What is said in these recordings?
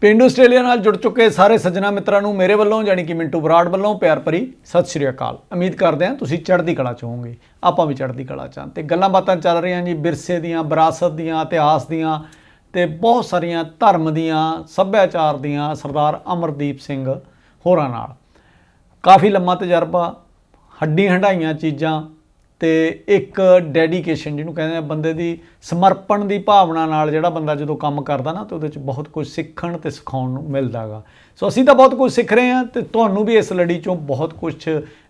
ਪਿੰਡੂ Australia ਨਾਲ ਜੁੜ ਚੁੱਕੇ ਸਾਰੇ ਸੱਜਣਾ ਮਿੱਤਰਾਂ ਨੂੰ ਮੇਰੇ ਵੱਲੋਂ ਜਾਨੀ ਕਿ ਮਿੰਟੂ ਬਰਾੜ ਵੱਲੋਂ ਪਿਆਰ ਭਰੀ ਸਤਿ ਸ਼੍ਰੀ ਅਕਾਲ। ਉਮੀਦ ਕਰਦੇ ਹਾਂ ਤੁਸੀਂ ਚੜ੍ਹਦੀ ਕਲਾ ਚ ਹੋਵੋਗੇ, ਆਪਾਂ ਵੀ ਚੜ੍ਹਦੀ ਕਲਾ ਚ ਹਾਂ। ਤੇ ਗੱਲਾਂ ਬਾਤਾਂ ਚੱਲ ਰਹੀਆਂ ਜੀ ਵਿਰਸੇ ਦੀਆਂ, ਵਿਰਾਸਤ ਦੀਆਂ, ਇਤਿਹਾਸ ਦੀਆਂ ਤੇ ਬਹੁਤ ਸਾਰੀਆਂ ਧਰਮ ਦੀਆਂ, ਸੱਭਿਆਚਾਰ ਦੀਆਂ, ਸਰਦਾਰ ਅਮਰਦੀਪ ਸਿੰਘ ਹੋਰਾਂ ਨਾਲ। ਕਾਫੀ ਲੰਮਾ ਤਜਰਬਾ ਹੱਡੀ ਹੰਡਾਈਆਂ ਚੀਜ਼ਾਂ ਤੇ ਇੱਕ ਡੈਡੀਕੇਸ਼ਨ ਜਿਹਨੂੰ ਕਹਿੰਦੇ ਆ, ਬੰਦੇ ਦੀ ਸਮਰਪਣ ਦੀ ਭਾਵਨਾ ਨਾਲ ਜਿਹੜਾ ਬੰਦਾ ਜਦੋਂ ਕੰਮ ਕਰਦਾ ਨਾ, ਤੇ ਉਹਦੇ ਚ ਬਹੁਤ ਕੁਝ ਸਿੱਖਣ ਤੇ ਸਿਖਾਉਣ ਨੂੰ ਮਿਲਦਾਗਾ ਸੋ ਅਸੀਂ ਤਾਂ ਬਹੁਤ ਕੁਝ ਸਿੱਖ ਰਹੇ ਹਾਂ ਤੇ ਤੁਹਾਨੂੰ ਵੀ ਇਸ ਲੜੀ ਚੋਂ ਬਹੁਤ ਕੁਝ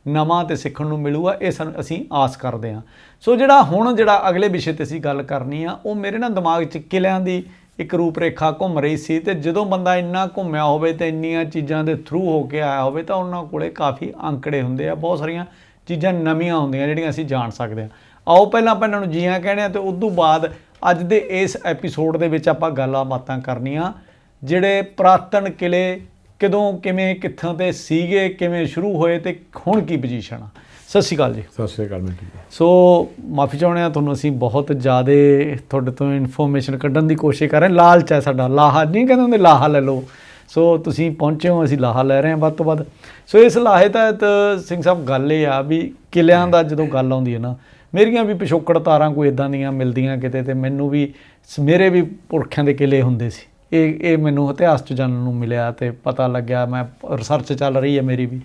ਨਵਾਂ ਤੇ ਸਿੱਖਣ ਨੂੰ ਮਿਲੂਗਾ, ਇਹ ਸਾਨੂੰ ਅਸੀਂ ਆਸ ਕਰਦੇ ਹਾਂ। ਸੋ ਜਿਹੜਾ ਹੁਣ ਜਿਹੜਾ ਅਗਲੇ ਵਿਸ਼ੇ ਤੇ ਅਸੀਂ ਗੱਲ ਕਰਨੀ ਆ, ਉਹ ਮੇਰੇ ਨਾ ਦਿਮਾਗ 'ਚ ਕਿਲਿਆਂ ਦੀ ਇੱਕ ਰੂਪਰੇਖਾ ਘੁੰਮ ਰਹੀ ਸੀ ਤੇ ਜਦੋਂ ਬੰਦਾ ਇੰਨਾ ਘੁੰਮਿਆ ਹੋਵੇ ਤੇ ਇੰਨੀਆਂ ਚੀਜ਼ਾਂ ਦੇ ਥਰੂ ਹੋ ਕੇ ਆਇਆ ਹੋਵੇ ਤਾਂ ਉਹਨਾਂ ਕੋਲੇ ਕਾਫੀ ਅੰਕੜੇ ਹੁੰਦੇ ਆ, ਬਹੁਤ ਸਾਰੀਆਂ ਚੀਜ਼ਾਂ ਨਵੀਆਂ ਹੁੰਦੀਆਂ ਜਿਹੜੀਆਂ ਅਸੀਂ ਜਾਣ ਸਕਦੇ ਹਾਂ। ਆਓ ਪਹਿਲਾਂ ਆਪਾਂ ਇਹਨਾਂ ਨੂੰ ਜੀਆਂ ਕਹਿੰਦੇ ਆ ਤੇ ਉਸ ਤੋਂ ਬਾਅਦ ਅੱਜ ਦੇ ਇਸ ਐਪੀਸੋਡ ਦੇ ਵਿੱਚ ਆਪਾਂ ਗੱਲਾਂ ਬਾਤਾਂ ਕਰਨੀਆਂ ਜਿਹੜੇ ਪ੍ਰਾਤਨ ਕਿਲੇ ਕਦੋਂ ਕਿਵੇਂ ਕਿੱਥੋਂ ਤੇ ਸੀਗੇ ਕਿਵੇਂ ਸ਼ੁਰੂ ਹੋਏ ਤੇ ਹੁਣ ਕੀ ਪੋਜੀਸ਼ਨ ਆ। ਸਤਿ ਸ਼੍ਰੀ ਅਕਾਲ ਜੀ। ਸਤਿ ਸ਼੍ਰੀ ਅਕਾਲ ਜੀ ਸੋ ਮਾਫੀ ਚਾਹੁੰਦੇ ਆ ਤੁਹਾਨੂੰ ਅਸੀਂ ਬਹੁਤ ਜ਼ਿਆਦਾ ਤੁਹਾਡੇ ਤੋਂ ਇਨਫੋਰਮੇਸ਼ਨ ਕੱਢਣ ਦੀ ਕੋਸ਼ਿਸ਼ ਕਰ ਰਹੇ ਹਾਂ। ਲਾਲਚ ਹੈ ਸਾਡਾ ਲਾਹਾ ਨਹੀਂ ਕਹਿੰਦੇ ਹੁੰਦੇ ਲਾਹਾ ਲੈ ਲਓ। ਸੋ ਤੁਸੀਂ ਪਹੁੰਚੇ ਹੋ, ਅਸੀਂ ਲਾਹਾ ਲੈ ਰਹੇ ਹਾਂ ਵੱਧ ਤੋਂ ਵੱਧ। ਸੋ ਇਸ ਲਾਹੇ ਤਹਿਤ ਸਿੰਘ ਸਾਹਿਬ ਗੱਲ ਇਹ ਆ ਵੀ ਕਿਲਿਆਂ ਦਾ ਜਦੋਂ ਗੱਲ ਆਉਂਦੀ ਹੈ ਨਾ, ਮੇਰੀਆਂ ਵੀ ਪਿਛੋਕੜ ਤਾਰਾਂ ਕੋਈ ਇਦਾਂ ਦੀਆਂ ਮਿਲਦੀਆਂ ਕਿਤੇ ਤੇ ਮੈਨੂੰ ਵੀ ਸ- ਮੇਰੇ ਵੀ ਪੁਰਖਿਆਂ ਦੇ ਕਿਲੇ ਹੁੰਦੇ ਸੀ। ਇਹ ਇਹ ਮੈਨੂੰ ਇਤਿਹਾਸ ਚ ਜਾਣਨ ਨੂੰ ਮਿਲਿਆ ਤੇ ਪਤਾ ਲੱਗਿਆ, ਮੈਂ ਰਿਸਰਚ ਚੱਲ ਰਹੀ ਹੈ ਮੇਰੀ ਵੀ।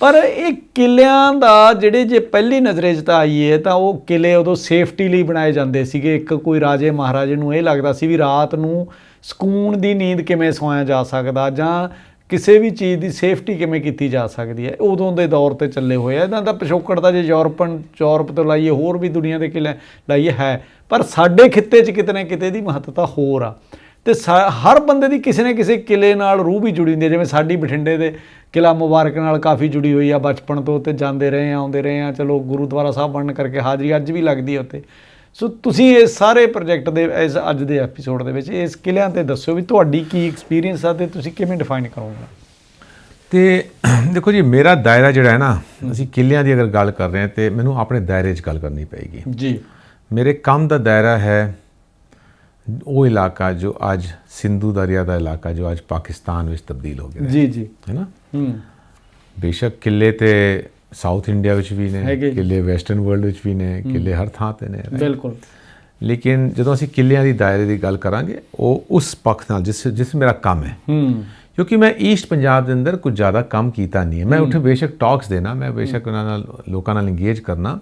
ਪਰ ਇਹ ਕਿਲਿਆਂ ਦਾ ਜਿਹੜੇ ਜੇ ਪਹਿਲੀ ਨਜ਼ਰੇ 'ਚ ਤਾਂ ਆਈਏ ਤਾਂ ਉਹ ਕਿਲੇ ਉਦੋਂ ਸੇਫਟੀ ਲਈ ਬਣਾਏ ਜਾਂਦੇ ਸੀਗੇ। ਇੱਕ ਕੋਈ ਰਾਜੇ ਮਹਾਰਾਜੇ ਨੂੰ ਇਹ ਲੱਗਦਾ ਸੀ ਵੀ ਰਾਤ ਨੂੰ ਸਕੂਨ ਦੀ ਨੀਂਦ ਕਿਵੇਂ ਸੌਇਆ ਜਾ ਸਕਦਾ ਜਾਂ ਕਿਸੇ ਵੀ ਚੀਜ਼ ਦੀ ਸੇਫਟੀ ਕਿਵੇਂ ਕੀਤੀ ਜਾ ਸਕਦੀ ਹੈ, ਉਦੋਂ ਦੇ ਦੌਰ ਤੇ ਚੱਲੇ ਹੋਏ ਆ। ਇਹਨਾਂ ਦਾ ਪਿਛੋਕੜ ਤਾਂ ਜੇ ਯੂਰਪਨ, ਯੂਰਪ ਤੋਂ ਲਾਈਏ, ਹੋਰ ਵੀ ਦੁਨੀਆ ਦੇ ਕਿਲੇ ਲਾਈਏ ਹੈ, ਪਰ ਸਾਡੇ ਖਿੱਤੇ 'ਚ ਕਿਤੇ ਨਾ ਕਿਤੇ ਦੀ ਮਹੱਤਤਾ ਹੋਰ ਆ। ਤੇ ਸਾ- ਹਰ ਬੰਦੇ ਦੀ ਕਿਸੇ ਨਾ ਕਿਸੇ ਕਿਲੇ ਨਾਲ ਰੂਹ ਵੀ ਜੁੜੀ ਹੁੰਦੀ ਹੈ, ਜਿਵੇਂ ਸਾਡੀ ਬਠਿੰਡੇ ਦੇ ਕਿਲਾ ਮੁਬਾਰਕ ਨਾਲ ਕਾਫੀ ਜੁੜੀ ਹੋਈ ਆ ਬਚਪਨ ਤੋਂ ਤੇ ਜਾਂਦੇ ਰਹੇ ਆ, ਆਉਂਦੇ ਰਹੇ ਆ, ਚਲੋ ਗੁਰਦੁਆਰਾ ਸਾਹਿਬ ਬਣਨ ਕਰਕੇ ਹਾਜ਼ਰੀ ਅੱਜ ਵੀ ਲੱਗਦੀ ਹੈ ਉੱਥੇ। ਸੋ ਤੁਸੀਂ ਇਸ ਸਾਰੇ ਪ੍ਰੋਜੈਕਟ ਦੇ ਇਸ ਅੱਜ ਦੇ ਐਪੀਸੋਡ ਦੇ ਵਿੱਚ ਇਸ ਕਿਲਿਆਂ ਤੇ ਦੱਸੋ ਵੀ ਤੁਹਾਡੀ ਕੀ ਐਕਸਪੀਰੀਅੰਸ ਆ ਤੇ ਤੁਸੀਂ ਕਿਵੇਂ ਡਿਫਾਈਨ ਕਰੋਗੇ? ਤੇ ਦੇਖੋ ਜੀ ਮੇਰਾ ਦਾਇਰਾ ਜਿਹੜਾ ਹੈ ਨਾ ਅਸੀਂ ਕਿੱਲਿਆਂ ਦੀ ਅਗਰ ਗੱਲ ਕਰ ਰਹੇ ਹਾਂ ਤੇ ਮੈਨੂੰ ਆਪਣੇ ਦਾਇਰੇ 'ਚ ਗੱਲ ਕਰਨੀ ਪਏਗੀ। ਜੀ। ਮੇਰੇ ਕੰਮ ਦਾ ਦਾਇਰਾ ਹੈ ਉਹ ਇਲਾਕਾ ਜੋ ਅੱਜ ਸਿੰਧੂ ਦਰਿਆ ਦਾ ਇਲਾਕਾ ਜੋ ਅੱਜ ਪਾਕਿਸਤਾਨ ਵਿੱਚ ਤਬਦੀਲ ਹੋ ਗਿਆ ਹੈ। ਜੀ ਜੀ। ਹੈ ਨਾ? ਹੂੰ। ਬੇਸ਼ੱਕ ਕਿੱਲੇ ਤੇ ਸਾਊਥ ਇੰਡੀਆ ਵਿੱਚ ਵੀ ਨੇ। ਕਿੱਲੇ ਵੈਸਟਰਨ ਵਰਲਡ ਵਿੱਚ ਵੀ ਨੇ ਕਿੱਲੇ ਹਰ ਥਾਂ ਤੇ ਨੇ? ਬਿਲਕੁਲ ਲੇਕਿਨ ਜਦੋਂ ਅਸੀਂ ਕਿੱਲਿਆਂ ਦੀ ਦਾਇਰੇ ਦੀ ਗੱਲ ਕਰਾਂਗੇ ਉਹ ਉਸ ਪੱਖ ਨਾਲ ਜਿਸ ਜਿਸ ਮੇਰਾ ਕੰਮ ਹੈ ਹੂੰ ਕਿਉਂਕਿ ਮੈਂ ਈਸਟ ਪੰਜਾਬ ਦੇ ਅੰਦਰ ਕੁਝ ਜ਼ਿਆਦਾ ਕੰਮ ਕੀਤਾ ਨਹੀਂ ਹੈ ਮੈਂ ਉੱਥੇ ਬੇਸ਼ੱਕ ਟਾਕਸ ਦੇਣਾ ਮੈਂ ਬੇਸ਼ੱਕ ਉਹਨਾਂ ਨਾਲ ਲੋਕਾਂ ਨਾਲ ਇੰਗੇਜ ਕਰਨਾ